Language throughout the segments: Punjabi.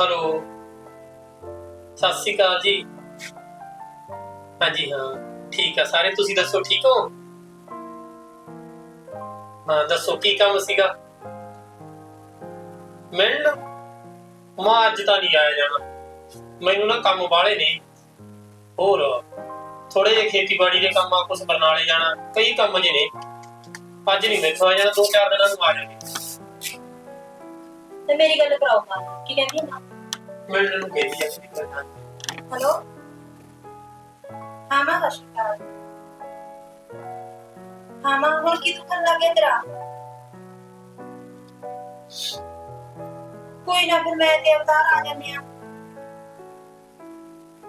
ਹੈਲੋ ਸਤਿ ਸ਼੍ਰੀ ਅਕਾਲ ਜੀ। ਹਾਂਜੀ, ਹਾਂ, ਠੀਕ ਆ। ਸਾਰੇ ਤੁਸੀਂ ਦੱਸੋ, ਠੀਕ ਹੋ? ਹਾਂ, ਦੱਸੋ, ਕੀ ਕੰਮ ਸੀਗਾ? ਮਿਲਣ? ਮੈਂ, ਅੱਜ ਤਾਂ ਨਹੀਂ ਆਇਆ ਜਾਣਾ। ਮੈਨੂੰ ਨਾ ਕੰਮ ਵਾਲੇ ਨੇ। ਹੋਰ ਥੋੜੇ ਜਿਹੇ ਖੇਤੀਬਾੜੀ ਦੇ ਕੰਮ ਆ ਕੁਝ ਬਰਨਾਲੇ ਜਾਣਾ। ਕਈ ਕੰਮ ਜੇ ਨੇ। ਅੱਜ ਨਹੀਂ ਮੈਥੋਂ ਆ ਜਾਣਾ, ਦੋ ਚਾਰ ਦਿਨਾਂ ਨੂੰ ਆ ਜਾਣਗੇ। ਤੇ ਮੇਰੀ ਗੱਲ ਕਰਾਓ ਮਾਂ ਕੀ ਕਹਿੰਦੀ ਮਾਂ? ਮਿਲਣ ਨੂੰ ਕਹਿੰਦੀ ਆ ਸੀ ਕਰਨਾ ਹੈਲੋ? ਹਾਂ ਮਾਂ ਸਤਿ ਸ਼੍ਰੀ ਅਕਾਲ। ਹਾਂ ਮਾਂ ਹੁਣ ਕੀ ਦੁਖਣ ਲੱਗ ਗਿਆ ਤੇਰਾ? ਕੋਈ ਨਾ ਫਿਰ ਮੈਂ ਤੇ ਅਵਤਾਰ ਆ ਜਾਂਦੇ ਆ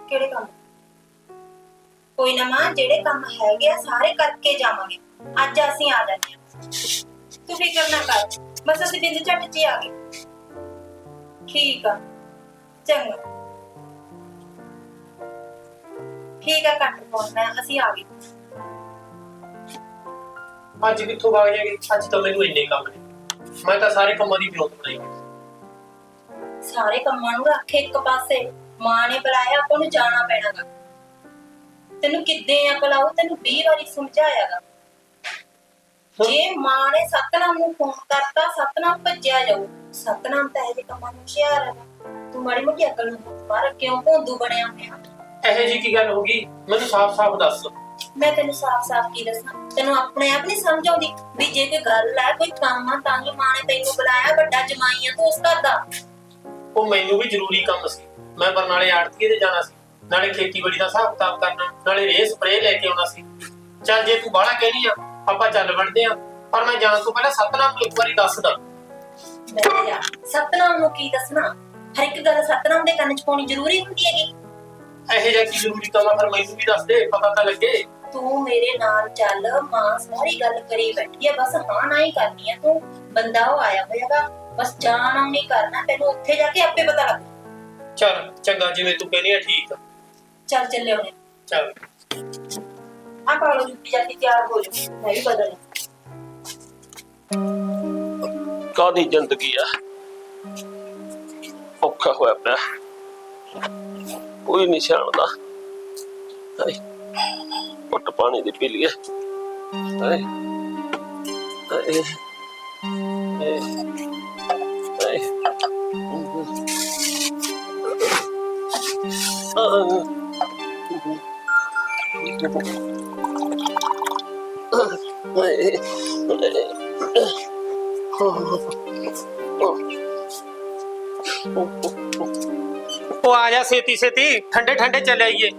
ਕਿਹੜੇ ਕੰਮ? ਕੋਈ ਨਾ ਮਾਂ ਜਿਹੜੇ ਕੰਮ ਹੈਗੇ ਆ ਸਾਰੇ ਕਰਕੇ ਜਾਵਾਂਗੇ। ਅੱਜ ਅਸੀਂ ਆ ਜਾਂਦੇ ਆ ਤੂੰ ਫਿਕਰ ਨਾ ਕਰ। ਬਸ ਅਸੀਂ ਬਿੰਦ ਝੱਟ ਚ ਹੀ ਆ ਗਏ ਠੀਕ ਆ ਚੰਗਾ ਠੀਕ ਆ ਕੱਟ ਫੋਨ ਮੈਂ ਅਸੀਂ ਆ ਗਏ ਅੱਜ ਕਿੱਥੋਂ ਵਗ ਜਾਗੇ ਅੱਜ ਤਾਂ ਮੈਨੂੰ ਇੰਨੇ ਕੰਮ ਨੇ ਮੈਂ ਤਾਂ ਸਾਰੇ ਕੰਮਾਂ ਦੀ ਵਿਰੋਧ ਬਣਾਈ ਹੋਈ। ਸਾਰੇ ਕੰਮਾਂ ਨੂੰ ਰੱਖ ਇੱਕ ਪਾਸੇ ਮਾਂ ਨੇ ਬੁਲਾਇਆ ਆਪਾਂ ਨੂੰ ਜਾਣਾ ਪੈਣਾਗਾ ਤੈਨੂੰ ਕਿੱਦੇ ਅਕਲ ਆਉ ਤੈਨੂੰ 20 ਵਾਰੀ ਸਮਝਾਇਆਗਾ ਜੇ ਮਾਂ ਨੇ ਸਤਨਾਮ ਨੂੰ ਫੋਨ ਕਰਤਾ ਸਤਨਾਮ ਭੱਜਿਆ ਜਾਊ। ਸਤਨਾਮ ਤਾਂ ਇਹਦੇ ਕੰਮਾਂ ਨੂੰ ਹੁਸ਼ਿਆਰ ਹੈਗਾ ਤੂੰ ਮਾੜੀ ਮੋਟੀ ਅਕਲ ਨੂੰ ਮਾਰ ਕਿਉਂ ਭੋਂਦੂ ਬਣਿਆ ਹੋਇਆ। ਇਹੋ ਜੀ ਕੀ ਗੱਲ ਹੋ ਗਈ? ਮੈਨੂੰ ਸਾਫ਼-ਸਾਫ਼ ਦੱਸ ਮੈਂ ਤੈਨੂੰ ਸਾਫ਼-ਸਾਫ਼ ਕੀ ਦੱਸਾਂ? ਤੈਨੂੰ ਆਪਣੇ ਆਪ ਨਹੀਂ ਸਮਝ ਆਉਂਦੀ ਵੀ ਜੇ ਕੋਈ ਗੱਲ ਹੈ ਕੋਈ ਕੰਮ ਆ ਤਾਂ ਹੀ ਮਾਂ ਨੇ ਤੈਨੂੰ ਬੁਲਾਇਆ ਵੱਡਾ ਜਮਾਈ ਆ ਤੂੰ ਉਸ ਘਰ ਦਾ। ਉਹ ਮੈਨੂੰ ਵੀ ਜ਼ਰੂਰੀ ਕੰਮ ਸੀ। ਮੈਂ ਬਰਨਾਲੇ ਆੜਤੀਏ ਤੇ ਜਾਣਾ ਸੀ। ਨਾਲੇ ਖੇਤੀਬਾੜੀ ਦਾ ਹਿਸਾਬ ਕਿਤਾਬ ਕਰਨਾ ਨਾਲੇ ਰੇ ਸਪਰੇ ਲੈ ਕੇ ਆਉਣਾ ਸੀ। ਚੱਲ ਜੇ ਤੂੰ ਬਾਹਲਾ ਕਹਿਨੀ ਆ ਆਪਾਂ ਚੱਲ ਵੜਦੇ ਆ ਪਰ ਮੈਂ ਜਾਣ ਤੋਂ ਪਹਿਲਾਂ ਸਤਨਾਮ ਨੂੰ ਇੱਕ ਵਾਰੀ ਦੱਸ ਦਾਂ। ਬਹਿ ਜਾ ਸਤਨਾਮ ਨੂੰ ਕੀ ਦੱਸਣਾ? ਹਰ ਇੱਕ ਗੱਲ ਸਤਨਾਮ ਦੇ ਕੰਨ 'ਚ ਪਾਉਣੀ ਜ਼ਰੂਰੀ ਹੁੰਦੀ ਹੈਗੀ। ਇਹੋ ਜਿਹਾ ਕੀ ਜ਼ਰੂਰੀ ਆ? ਫਿਰ ਮੈਨੂੰ ਵੀ ਦੱਸ ਦੇ ਪਤਾ ਤਾਂ ਲੱਗੇ। ਤੂੰ ਮੇਰੇ ਨਾਲ ਚੱਲ ਮਾਂ ਸਾਰੀ ਗੱਲ ਕਰੀ ਬੈਠੀ ਹੈ ਬਸ ਹਾਂ ਨਾ ਹੀ ਕਰਨੀ ਹੈ ਤੂੰ। ਬੰਦਾ ਉਹ ਆਇਆ ਹੋਇਆਗਾ ਬਸ ਜਾਣਾ ਨਹੀਂ ਕਰਨਾ ਤੈਨੂੰ ਉੱਥੇ ਜਾ ਕੇ ਆਪੇ ਪਤਾ ਲੱਗ ਚੱਲ ਚੰਗਾ ਜਿਵੇਂ ਤੂੰ ਕਹਿੰਦੀ ਆ ਠੀਕ ਆ। ਚੱਲ ਚੱਲੇ ਉਹਨੇ ਚੱਲ। ਆ ਪਾਲੋ ਜੁੱਤੀ ਜਾ ਕੇ ਤਿਆਰ ਹੋ ਜਾ ਮੈਂ ਵੀ ਬਦਲ ਕਾਦੀ ਜ਼ਿੰਦਗੀ ਆ? ਔਖਾ ਹੋਇਆ ਪਿਆ। ਕੋਈ ਨਹੀਂ ਸਿਆਣਦਾ। ਹਾਏ, ਘੁੱਟ ਪਾਣੀ ਦੀ ਪੀ ਲਈਏ। ਹਾਏ ਹਾਏ ਹਾਏ ਹਾਏ। ਹਾਏ ਉਹ ਆ ਜਾ ਛੇਤੀ ਛੇਤੀ ਠੰਡੇ ਠੰਡੇ ਚੱਲ ਆਈਏ।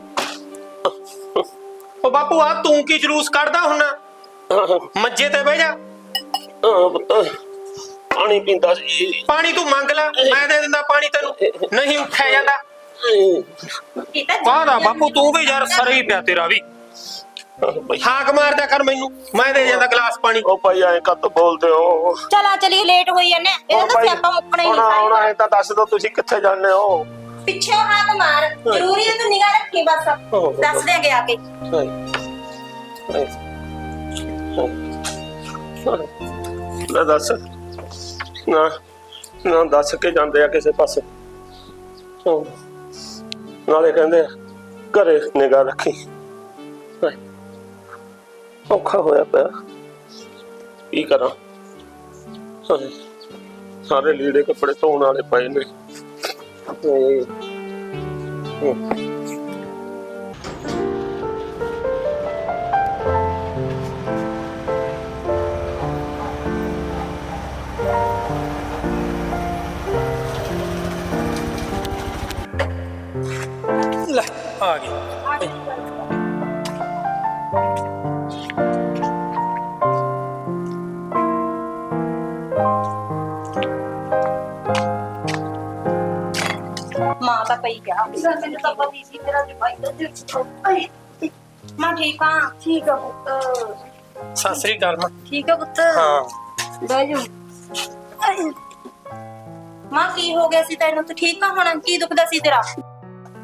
ਉਹ ਬਾਪੂ ਆ ਤੂੰ ਕੀ ਜਲੂਸ ਕੱਢਦਾ ਹੁੰਨਾ ਮੰਜੇ ਤੇ ਬਹਿ ਜਾ। ਪਾਣੀ ਪੀਂਦਾ ਸੀ। ਪਾਣੀ ਤੂੰ ਮੰਗ ਲੈ ਮੈਂ ਦੇ ਦਿੰਦਾ ਪਾਣੀ ਤੈਨੂੰ। ਨਹੀਂ ਉੱਠਿਆ ਜਾਂਦਾ। ਕਾਹਦਾ ਬਾਪੂ ਤੂੰ ਵੀ ਯਾਰ ਸਰ ਹੀ ਪਿਆ ਤੇਰਾ ਵੀ। ਹਾਕ ਮਾਰਦਾ ਕਰ ਮੈਨੂੰ। ਮੈਂ ਦੇ ਜਾਂਦਾ ਗਲਾਸ ਪਾਣੀ। ਉਹ ਭਾਈ ਐਂ ਕੱਤ ਬੋਲਦੇ ਹੋ। ਚਲਾ ਚਲੀ ਲੇਟ ਹੋਈ ਜਾਂਦੇ ਇਹਦਾ ਤਾਂ ਸਿਆਪਾ ਮੁੱਕਣਾ ਹੀ ਨਹੀਂ ਹੁਣ ਸਾਰੀ ਐਂ ਤਾਂ ਦੱਸ ਦੋ ਤੁਸੀਂ ਕਿੱਥੇ ਜਾਂਦੇ ਹੋ। ਪਿੱਛੇ ਹਾਕ ਮਾਰ। ਜ਼ਰੂਰੀ ਹੈ ਤੂੰ ਨਿਗਾਹ ਰੱਖੀ ਬਸ। ਦੱਸ ਦੇਗੇ ਆ ਕੇ। ਲੈ ਦੱਸ। ਨਾ ਨਾ ਦੱਸ ਕੇ ਜਾਂਦੇ ਆ ਕਿਸੇ ਪਾਸੇ। ਹਾਂ। ਨਾਲੇ ਕਹਿੰਦੇ ਘਰੇ ਨਿਗਾਹ ਰੱਖੀ। ਹਾਏ। ਔਖਾ ਹੋਇਆ ਪਿਆ ਕੀ ਕਰਾਂ ਹਾਏ। ਸਾਰੇ ਲੀੜੇ ਕੱਪੜੇ ਧੋਣ ਵਾਲੇ ਪਏ ਨੇ ਹਾਏ। ਹਮ। ਲੈ ਆ ਗਈ ਤਾਂ ਪਈ ਗਿਆ ਮੈਨੂੰ ਤਾਂ ਪਤਾ ਹੀ ਸੀ ਮੇਰਾ ਜਮਾਈ ਦਾ ਦਿਲ ਮੈਂ ਠੀਕ ਆ? ਠੀਕ ਆ ਪੁੱਤ। ਸਤਿ ਸ੍ਰੀ ਅਕਾਲ ਮਾਂ। ਠੀਕ ਆ ਪੁੱਤ? ਹਾਂ। ਬਹਿ ਜਾ ਮਾਂ ਕੀ ਹੋ ਗਿਆ ਸੀ ਤੈਨੂੰ? ਤੂੰ ਠੀਕ ਆ ਹੁਣ? ਕੀ ਦੁਖਦਾ ਸੀ ਤੇਰਾ?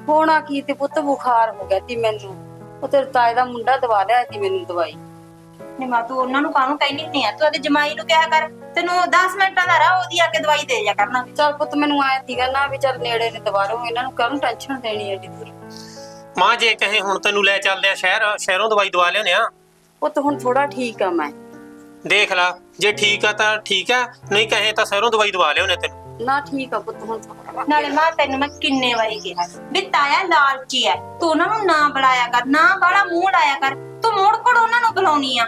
ਹੋਣਾ ਕੀ ਤੇ ਪੁੱਤ? ਬੁਖਾਰ ਹੋ ਗਿਆ ਤੀ ਮੈਨੂੰ। ਉਹ ਤੇਰੇ ਤਾਏ ਦਾ ਮੁੰਡਾ ਦਵਾ ਲਿਆ ਤੀ ਮੈਨੂੰ ਦਵਾਈ। ਨਹੀਂ ਮਾਂ ਤੂੰ ਉਹਨਾਂ ਨੂੰ ਕਾਹਨੂੰ ਕਹਿਨੀ ਨਹੀਂ ਆ? ਤੂੰ ਉਹਦੇ ਜਮਾਈ ਨੂੰ ਕਿਹਾ ਕਰ। ਤੈਨੂੰ 10 ਮਿੰਟਾਂ ਦਾ ਰਾਹ ਉਹਦੀ ਆ ਕੇ ਦਵਾਈ ਦੇ ਜਾ ਕਰਨਾ। ਚੱਲ ਪੁੱਤ ਮੈਨੂੰ ਆਇਆ ਸੀਗਾ ਨਾ ਵੀ ਚੱਲ ਨੇੜੇ ਨੇ ਲਓ ਇਹਨਾਂ ਨੂੰ ਕਾਹਨੂੰ ਟੈਨਸ਼ਨ ਦੇਣੀ ਐਡੀ ਦੂਰ? ਮਾਂ ਜੇ ਕਹੇ ਹੁਣ ਤੈਨੂੰ ਲੈ ਚੱਲਦੇ ਆ ਸ਼ਹਿਰ ਸ਼ਹਿਰੋਂ ਦਵਾਈ ਦਵਾ ਲਿਆਉਂਦੇ ਆ। ਪੁੱਤ ਹੁਣ ਥੋੜਾ ਠੀਕ ਆ ਮੈਂ। ਦੇਖ ਲਾ ਜੇ ਠੀਕ ਆ ਤਾਂ ਠੀਕ ਆ ਨਹੀਂ ਕਹੇ ਤਾਂ ਸ਼ਹਿਰੋਂ ਦਵਾਈ ਦਵਾ ਲਿਆਉਂਦੇ ਤੈਨੂੰ। ਨਾ ਠੀਕ ਆ ਪੁੱਤ ਹੁਣ। ਨਾਲੇ ਮਾਂ ਤੈਨੂੰ ਮੈਂ ਕਿੰਨੇ ਵਾਰੀ ਕਿਹਾ ਵੀ ਤਾਇਆ ਲਾਲਚੀ ਐ। ਤੂੰ ਉਹਨਾਂ ਨੂੰ ਨਾ ਬੁਲਾਇਆ ਕਰ ਨਾ ਬਾਲਾ ਮੂੰਹ ਲਾਇਆ ਕਰ। ਤੂੰ ਮੋੜ ਕੋੜ ਉਹਨਾਂ ਨੂੰ ਬੁਲਾਉਣੀ ਆ।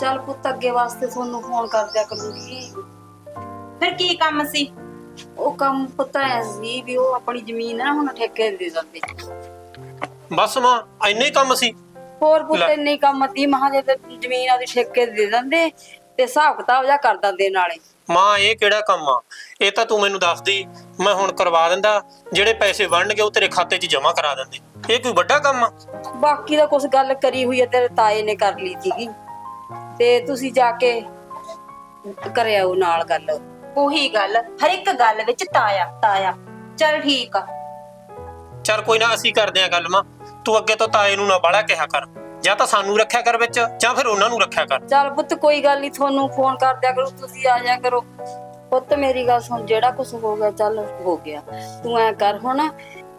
ਚੱਲ ਪੁੱਤ ਅੱਗੇ ਵਾਸਤੇ ਤੁਹਾਨੂੰ ਫੋਨ ਕਰ ਦਿਆ ਕਰੂੰਗੀ। ਫਿਰ ਕੀ ਕੰਮ ਸੀ? ਉਹ ਕੰਮ ਪਤਾ ਐ ਸੀ ਵੀ ਉਹ ਆਪਣੀ ਜ਼ਮੀਨ ਹੈ ਹੁਣ ਠੇਕੇ ਦੇ ਦਿੰਦੇ। ਬਸ ਮਾਂ ਇੰਨੇ ਹੀ ਕੰਮ ਸੀ। ਹੋਰ ਪੁੱਤ ਲੈ। ਇੰਨੀ ਕੰਮ ਦੀ ਮਹਾ ਜੇ ਤੇ ਜ਼ਮੀਨ ਆਦੀ ਠੇਕੇ ਦੇ ਦਿੰਦੇ ਤੇ ਹਿਸਾਬ ਕਿਤਾਬ ਜਾ ਕਰ ਦਿੰਦੇ ਨਾਲੇ। ਮਾਂ ਇਹ ਕਿਹੜਾ ਕੰਮ ਆ? ਇਹ ਤਾਂ ਤੂੰ ਮੈਨੂੰ ਦੱਸਦੀ ਮੈਂ ਹੁਣ ਕਰਵਾ ਦਿੰਦਾ ਜਿਹੜੇ ਪੈਸੇ ਬਣਨਗੇ ਉਹ ਤੇਰੇ ਖਾਤੇ 'ਚ ਜਮ੍ਹਾਂ ਕਰਾ ਦਿੰਦੇ। ਇਹ ਕੋਈ ਵੱਡਾ ਕੰਮ ਆ? ਬਾਕੀ ਦਾ ਕੁਝ ਗੱਲ ਕਰੀ ਹੋਈ ਹੈ ਤੇਰੇ ਤਾਏ ਨੇ ਕਰ ਲਈ ਸੀਗੀ। ਤੇ ਤੁਸੀਂ ਜਾ ਕੇ ਕਰਿਆ ਉਹ ਨਾਲ ਗੱਲ। ਉਹੀ ਗੱਲ ਹਰ ਇੱਕ ਗੱਲ ਵਿੱਚ ਤਾਇਆ ਤਾਇਆ। ਚਲ ਠੀਕ ਆ। ਚੱਲ ਕੋਈ ਨਾ ਅਸੀਂ ਕਰਦੇ ਆ ਗੱਲ ਮਾਂ। ਤੂੰ ਅੱਗੇ ਤੋਂ ਤਾਏ ਨੂੰ ਨਾ ਬਾਲਾ ਕਿਹਾ ਕਰ। ਜਾਂ ਤਾਂ ਸਾਨੂੰ ਰੱਖਿਆ ਕਰ ਵਿੱਚ ਜਾਂ ਫਿਰ ਉਹਨਾਂ ਨੂੰ ਰੱਖਿਆ ਕਰ। ਚੱਲ ਪੁੱਤ ਕੋਈ ਗੱਲ ਨਹੀਂ ਤੁਹਾਨੂੰ ਫੋਨ ਕਰ ਦਿਆ ਕਰੋ ਤੁਸੀਂ ਆ ਜਾ ਕਰੋ। ਪੁੱਤ ਮੇਰੀ ਗੱਲ ਸੁਣ ਜਿਹੜਾ ਕੁਝ ਹੋ ਗਿਆ ਚੱਲ ਹੋ ਗਿਆ। ਤੂੰ ਐ ਕਰ ਹੁਣ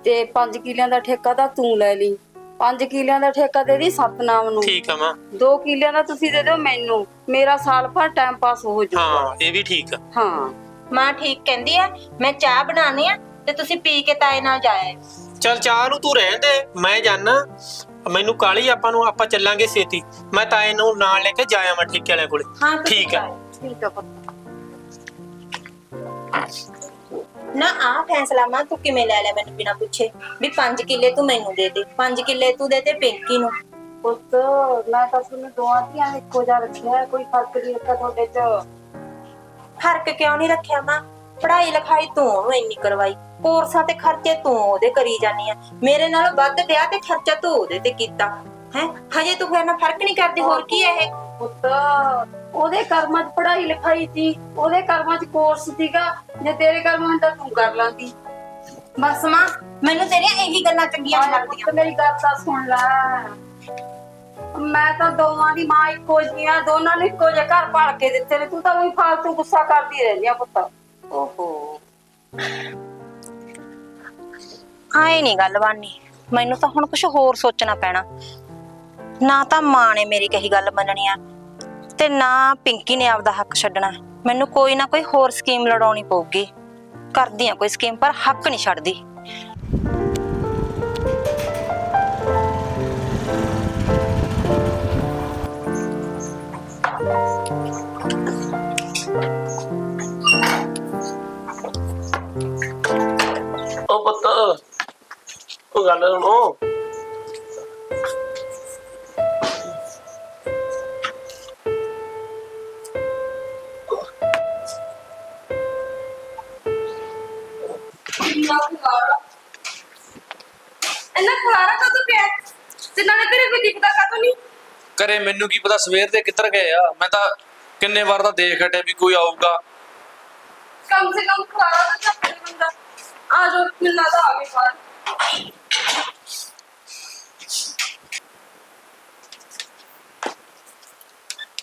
ਤੇ 5 ਕਿੱਲਿਆਂ ਦਾ ਠੇਕਾ ਤਾਂ ਤੂੰ ਲੈ ਲਈ। 5 ਕਿੱਲਿਆਂ ਦਾ ਠੇਕਾ ਦੇ ਦੀ ਸਤਨਾਮ ਨੂੰ। ਠੀਕ ਆ ਮਾਂ। 2 ਕਿੱਲਿਆਂ ਦਾ ਤੁਸੀਂ ਦੇ ਦਿਓ ਮੈਨੂੰ। ਮੇਰਾ ਸਾਲ ਭਰ ਟਾਈਮ ਪਾਸ ਹੋ ਜਾਊਗਾ ਹਾਂ ਇਹ ਵੀ ਠੀਕ ਆ। ਹਾਂ। ਮਾਂ ਠੀਕ ਕਹਿੰਦੀ ਆ ਮੈਂ ਚਾਹ ਬਣਾਉਣੀ ਆ ਤੇ ਤੁਸੀਂ ਪੀ ਕੇ ਤਾਏ ਨਾਲ ਜਾਇਆ ਚੱਲ ਚਾਹ ਨੂੰ ਤੂੰ ਰਹਿਣ ਦੇ ਮੈਂ ਜਾਣਾ ਮੈਨੂੰ ਕਾਲੀ ਆਪਾਂ ਨੂੰ ਆਪਾਂ ਚੱਲਾਂਗੇ ਛੇਤੀ। ਮੈਂ ਤਾਏ ਨੂੰ ਨਾਲ ਲੈ ਕੇ ਜਾਇਆ ਮੈਂ ਠੇਕੇ ਵਾਲਿਆਂ ਕੋਲੇ। ਹਾਂ ਤੁਸੀਂ ਠੀਕ ਆ। ਜਾਇਓ। ਠੀਕ ਆ ਪੁੱਤ। ਨਾ ਆ ਫੈਸਲਾ ਮਾਂ ਤੂੰ ਕਿਵੇਂ ਲੈ ਲਿਆ ਮੈਨੂੰ ਬਿਨਾ ਪੁੱਛੇ? ਵੀ 5 ਕਿੱਲੇ ਤੂੰ ਮੈਨੂੰ ਦੇ ਦੇ 5 ਕਿੱਲੇ ਤੂੰ ਦੇ ਦੇ ਪਿੰਕੀ ਨੂੰ। ਪੁੱਤ ਮੈਂ ਤਾਂ ਤੁਹਾਨੂੰ ਦੋਵਾਂ ਧੀਆਂ ਨੂੰ ਇੱਕੋ ਜਿਹਾ ਰੱਖਿਆ ਕੋਈ ਫ਼ਰਕ ਨਹੀਂ ਰੱਖਿਆ ਤੁਹਾਡੇ ਚ। ਫ਼ਰਕ ਕਿਉਂ ਨਹੀਂ ਰੱਖਿਆ ਮਾਂ? ਪੜ੍ਹਾਈ ਲਿਖਾਈ ਤੂੰ ਉਹਨੂੰ ਇੰਨੀ ਕਰਵਾਈ ਕੋਰਸਾਂ ਤੇ ਖਰਚੇ ਤੂੰ ਉਹਦੇ ਕਰੀ ਜਾਨੀ ਆ। ਮੇਰੇ ਨਾਲੋਂ ਵੱਧ ਵਿਆਹ ਤੇ ਖਰਚਾ ਤੂੰ ਉਹਦੇ ਤੇ ਕੀਤਾ ਹੈ? ਹਜੇ ਤੂੰ ਫਿਰ ਨਾਲ ਫ਼ਰਕ ਨਹੀਂ ਕਰਦੀ ਹੋਰ ਕੀ ਹੈ ਇਹ? ਪੁੱਤ ਉਹਦੇ ਕਰਮਾਂ 'ਚ ਪੜ੍ਹਾਈ ਲਿਖਾਈ ਸੀ ਉਹਦੇ ਕਰਮਾਂ 'ਚ ਕੋਰਸ ਸੀਗਾ ਜੇ ਤੇਰੇ ਕਰਮਾਂ ਹੁੰਦਾ ਤੂੰ ਕਰ ਲਾਂਦੀ ਬਸ ਮਾਂ ਮੈਨੂੰ ਤੇਰੀਆਂ ਇਹੀ ਗੱਲਾਂ ਚੰਗੀਆਂ ਨੀ ਲੱਗਦੀਆਂ। ਪੁੱਤ ਮੇਰੀ ਗੱਲ ਤਾਂ ਸੁਣ ਲੈ। ਮੈਂ ਤਾਂ ਦੋਵਾਂ ਦੀ ਮਾਂ ਇੱਕੋ ਜਿਹੀ ਆ ਦੋਨਾਂ ਨੂੰ ਇੱਕੋ ਜਿਹਾ ਘਰ ਪਾਲ ਕੇ ਦਿੱਤੇ ਨੇ। ਤੂੰ ਤਾਂ ਉਹੀ ਫਾਲਤੂ ਗੁੱਸਾ ਕਰਦੀ ਰਹਿੰਦੀ ਆ ਪੁੱਤ। ਓਹੋ। ਆਏ ਨਹੀਂ ਗੱਲ ਬਾਨੀ। ਮੈਨੂੰ ਤਾਂ ਹੁਣ ਕੁਝ ਹੋਰ ਸੋਚਣਾ ਪੈਣਾ। ਨਾ ਤਾਂ ਮਾਂ ਨੇ ਮੇਰੀ ਕਹੀ ਗੱਲ ਮੰਨਣੀ ਆ। ਤੇ ਨਾ ਪਿੰਕੀ ਨੇ ਆਪਦਾ ਹੱਕ ਛੱਡਣਾ। ਮੈਨੂੰ ਕੋਈ ਨਾ ਕੋਈ ਹੋਰ ਸਕੀਮ ਲੜਾਉਣੀ ਪਊਗੀ। ਕਰਦੀ ਆ ਕੋਈ ਸਕੀਮ, ਪਰ ਹੱਕ ਨਹੀਂ ਛੱਡਦੀ। ਉਹ ਪੁੱਤ, ਉਹ ਗੱਲ ਸੁਣੋ। ਘਰੇ ਮੈਨੂੰ ਕੀ ਪਤਾ ਸਵੇਰ ਦੇ ਕਿੱਧਰ ਗਏ ਆ। ਮੈਂ ਤਾਂ ਕਿੰਨੇ ਵਾਰ ਤਾਂ ਦੇਖ ਹਟਿਆ ਵੀ ਕੋਈ ਆਊਗਾ। ਕਮ ਸੇ ਕਮ ਖਲਾਰਾ ਤਾਂ ਚੱਕ ਦੇ ਬੰਦਾ। ਆ ਜੋ ਮਿਲਣਾ ਤਾਂ ਆ ਗਏ ਬਾਹਰ।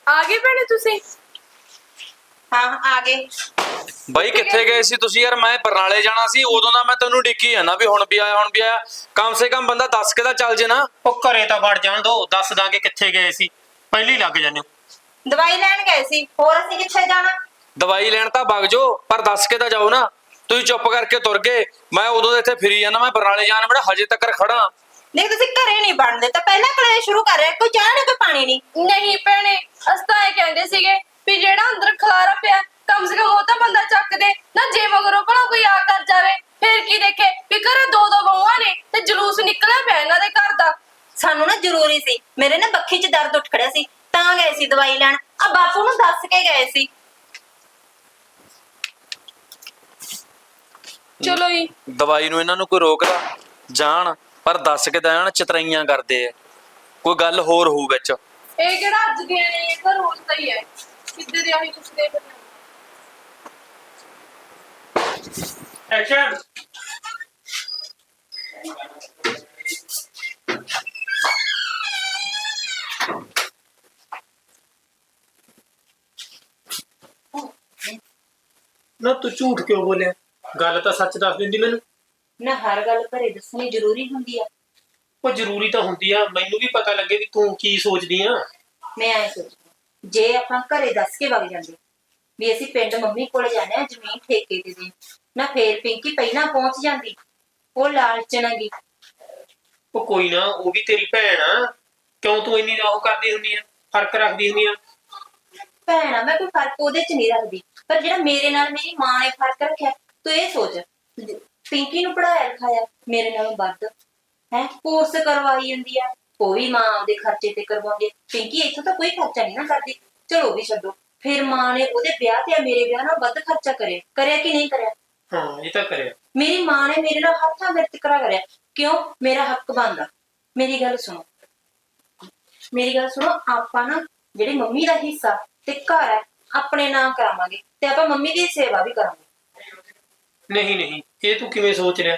ਆ ਗਏ ਭੈਣੇ ਤੁਸੀਂ? ਹਾਂ ਆ ਗਏ। ਬਾਈ ਕਿੱਥੇ ਗਏ ਸੀ ਤੁਸੀਂ ਯਾਰ? ਮੈਂ ਬਰਨਾਲੇ ਜਾਣਾ ਸੀ। ਉਦੋਂ ਦਾ ਮੈਂ ਤੈਨੂੰ ਡਿੱਕੀ ਜਾਂਦਾ ਵੀ ਹੁਣ ਵੀ ਆਇਆ ਹੁਣ ਵੀ ਆਇਆ। ਕਮ ਸੇ ਕਮ ਬੰਦਾ ਦੱਸ ਕੇ ਤਾਂ ਚੱਲ ਜੇ ਨਾ। ਉਹ ਘਰੇ ਤਾਂ ਵੜ ਜਾਣ ਦੋ ਦੱਸ ਦਾਂਗੇ ਕਿੱਥੇ ਗਏ ਸੀ। ਪਹਿਲੀ ਲੱਗ ਜਾਂਦੇ ਹੋ। ਦਵਾਈ ਲੈਣ ਗਏ ਸੀ। ਹੋਰ ਅਸੀਂ ਕਿੱਥੇ ਜਾਣਾ? ਦਵਾਈ ਲੈਣ ਤਾਂ ਵਗ ਜਾਓ ਪਰ ਦੱਸ ਕੇ ਤਾਂ ਜਾਓ ਨਾ। ਤੁਸੀਂ ਚੁੱਪ ਕਰਕੇ ਤੁਰ ਗਏ। ਮੈਂ ਉਦੋਂ ਦੇ ਇੱਥੇ ਫਿਰੀ ਜਾਂਦਾ ਮੈਂ ਬਰਨਾਲੇ ਜਾਣ ਬੜਾ ਹਜੇ ਤੱਕ ਖੜਾ। ਨਹੀਂ ਤੁਸੀਂ ਘਰੇ ਨਹੀਂ ਬਣਦੇ ਤਾਂ ਪਹਿਲਾਂ ਕਲੇ ਸ਼ੁਰੂ ਕਰ ਰਿਹਾ। ਕੋਈ ਚਾਹ ਨਾ ਕੋਈ ਪਾਣੀ ਨਹੀਂ। ਨਹੀਂ ਭੈਣੇ ਅਸਤਾ ਇਹ ਕਹਿੰਦੇ ਸੀਗੇ ਵੀ ਜਿਹੜਾ ਅੰਦਰ ਖਲਾਰਾ ਪਿਆ ਕਮ ਸੇ ਕਮ ਉਹ ਤਾਂ ਬੰਦਾ ਚੱਕ ਦੇ ਨਾ ਜੇ ਮਗਰੋਂ ਭਲਾ ਕੋਈ ਆ ਕਰ ਜਾਵੇ ਫਿਰ ਕੀ ਦੇਖੇ? ਵੀ ਘਰੇ ਦੋ ਦੋ ਬਹੂਆਂ ਨੇ ਤੇ ਜਲੂਸ ਨਿਕਲਿਆ ਪਿਆ ਇਹਨਾਂ ਦੇ ਘਰ ਦਾ। ਸਾਨੂੰ ਨਾ ਜ਼ਰੂਰੀ ਸੀ। ਮੇਰੇ ਨਾ ਬੱਖੀ 'ਚ ਦਰਦ ਉੱਠ ਖੜਿਆ ਸੀ। ਤਾਂ ਗਏ ਸੀ ਦਵਾਈ ਲੈਣ। ਆ ਬਾਪੂ ਨੂੰ ਦੱਸ ਕੇ ਗਏ ਸੀ। ਚਲੋ ਜੀ। ਦਵਾਈ ਨੂੰ ਇਹਨਾਂ ਨੂੰ ਕੋਈ ਰੋਕਦਾ ਜਾਣ ਪਰ ਦੱਸ ਕੇ ਦੇਣ ਚਤਰਾਈਆਂ ਕਰਦੇ ਆ। ਕੋਈ ਗੱਲ ਹੋਰ ਹੋਊ ਵਿੱਚ। ਇਹ ਕਿਹੜਾ ਅੱਜ ਦੀਆਂ ਨੇ? ਇਹ ਤਾਂ ਰੋਜ਼ ਦਾ ਹੀ ਹੈ। ਕਿੱਦੇ ਦੇ ਆਹੀ ਕੁਛ ਦੇ ਰਹੇ ਐਕਸ਼ਨ ਨਾ ਤੂੰ ਝੂਠ ਕਿਉਂ ਬੋਲਿਆ? ਗੱਲ ਤਾਂ ਸੱਚ ਦੱਸ ਦਿੰਦੀ ਮੈਨੂੰ। ਨਾ ਹਰ ਗੱਲ ਘਰੇ ਦੱਸਣੀ ਜ਼ਰੂਰੀ ਹੁੰਦੀ ਆ। ਉਹ ਜ਼ਰੂਰੀ ਤਾਂ ਹੁੰਦੀ ਆ ਮੈਨੂੰ ਵੀ ਪਤਾ ਲੱਗੇ ਵੀ ਤੂੰ ਕੀ ਸੋਚਦੀ ਆ। ਮੈਂ ਐ ਸੋਚਦੀ ਜੇ ਆਪਾਂ ਘਰੇ ਦੱਸ ਕੇ ਵਗ ਜਾਂਦੇ ਵੀ ਅਸੀਂ ਪਿੰਡ ਮੰਮੀ ਕੋਲ ਜਾਣਾ ਹੈ ਜ਼ਮੀਨ ਠੇਕੇ ਤੇ ਦੇ। ਨਾ ਫੇਰ ਪਿੰਕੀ ਪਹਿਲਾਂ ਪਹੁੰਚ ਜਾਂਦੀ ਉਹ ਲਾਲਚਣਗੀ ਉਹ ਕੋਈ ਨਾ ਉਹ ਵੀ ਤੇਰੀ ਭੈਣ ਆ। ਕਿਉਂ ਤੂੰ ਇੰਨੀ ਉਹ ਕਰਦੀ ਹੁੰਦੀ ਆ? ਫ਼ਰਕ ਰੱਖਦੀ ਹੁੰਦੀ ਆ? ਭੈਣਾ ਮੈਂ ਕੋਈ ਫ਼ਰਕ ਉਹਦੇ ਚ ਨਹੀਂ ਰੱਖਦੀ। ਪਰ ਜਿਹੜਾ ਮੇਰੇ ਨਾਲ ਮੇਰੀ ਮਾਂ ਨੇ ਫ਼ਰਕ ਰੱਖਿਆ ਤੂੰ ਇਹ ਸੋਚ। ਪਿੰਕੀ ਨੂੰ ਪੜਾਇਆ ਲਿਖਾਇਆ ਮੇਰੇ ਨਾਲੋਂ ਵੱਧ। ਹੈ ਕੋਰਸ ਕਰਵਾਈ ਜਾਂਦੀ ਆ। ਉਹ ਵੀ ਮਾਂ ਆਪਦੇ ਖਰਚੇ ਤੇ ਕਰਵਾਉਂਦੀ ਆ। ਪਿੰਕੀ ਇੱਥੋਂ ਤਾਂ ਕੋਈ ਖਰਚਾ ਨਹੀਂ ਨਾ ਕਰਦੀ। ਚਲੋ ਉਹ ਵੀ ਛੱਡੋ। ਫਿਰ ਮਾਂ ਨੇ ਉਹਦੇ ਵਿਆਹ ਤੇ ਮੇਰੇ ਵਿਆਹ ਨਾਲ ਵੱਧ ਖਰਚਾ ਕਰਿਆ। ਕਰਿਆ ਕਿ ਨਹੀਂ ਕਰਿਆ? ਹਾਂ ਇਹ ਤਾਂ ਕਰਿਆ। ਮੇਰੀ ਮਾਂ ਨੇ ਮੇਰੇ ਨਾਲ ਹੱਥਾਂ ਵਿੱਚ ਕਰਾ ਕਰਿਆ। ਕਿਉਂ? ਮੇਰਾ ਹੱਕ ਬਣਦਾ। ਮੇਰੀ ਗੱਲ ਸੁਣੋ। ਮੇਰੀ ਗੱਲ ਸੁਣੋ ਆਪਾਂ ਨਾ ਜਿਹੜੀ ਮੰਮੀ ਦਾ ਹਿੱਸਾ ਤੇ ਘਰ ਹੈ ਆਪਣੇ ਨਾਂ ਕਰਾਵਾਂਗੇ ਤੇ ਆਪਾਂ ਮੰਮੀ ਦੀ ਸੇਵਾ ਵੀ ਕਰਾਂਗੇ। ਨਹੀਂ ਨਹੀਂ। ਇਹ ਤੂੰ ਕਿਵੇਂ ਸੋਚ ਰਿਹਾ?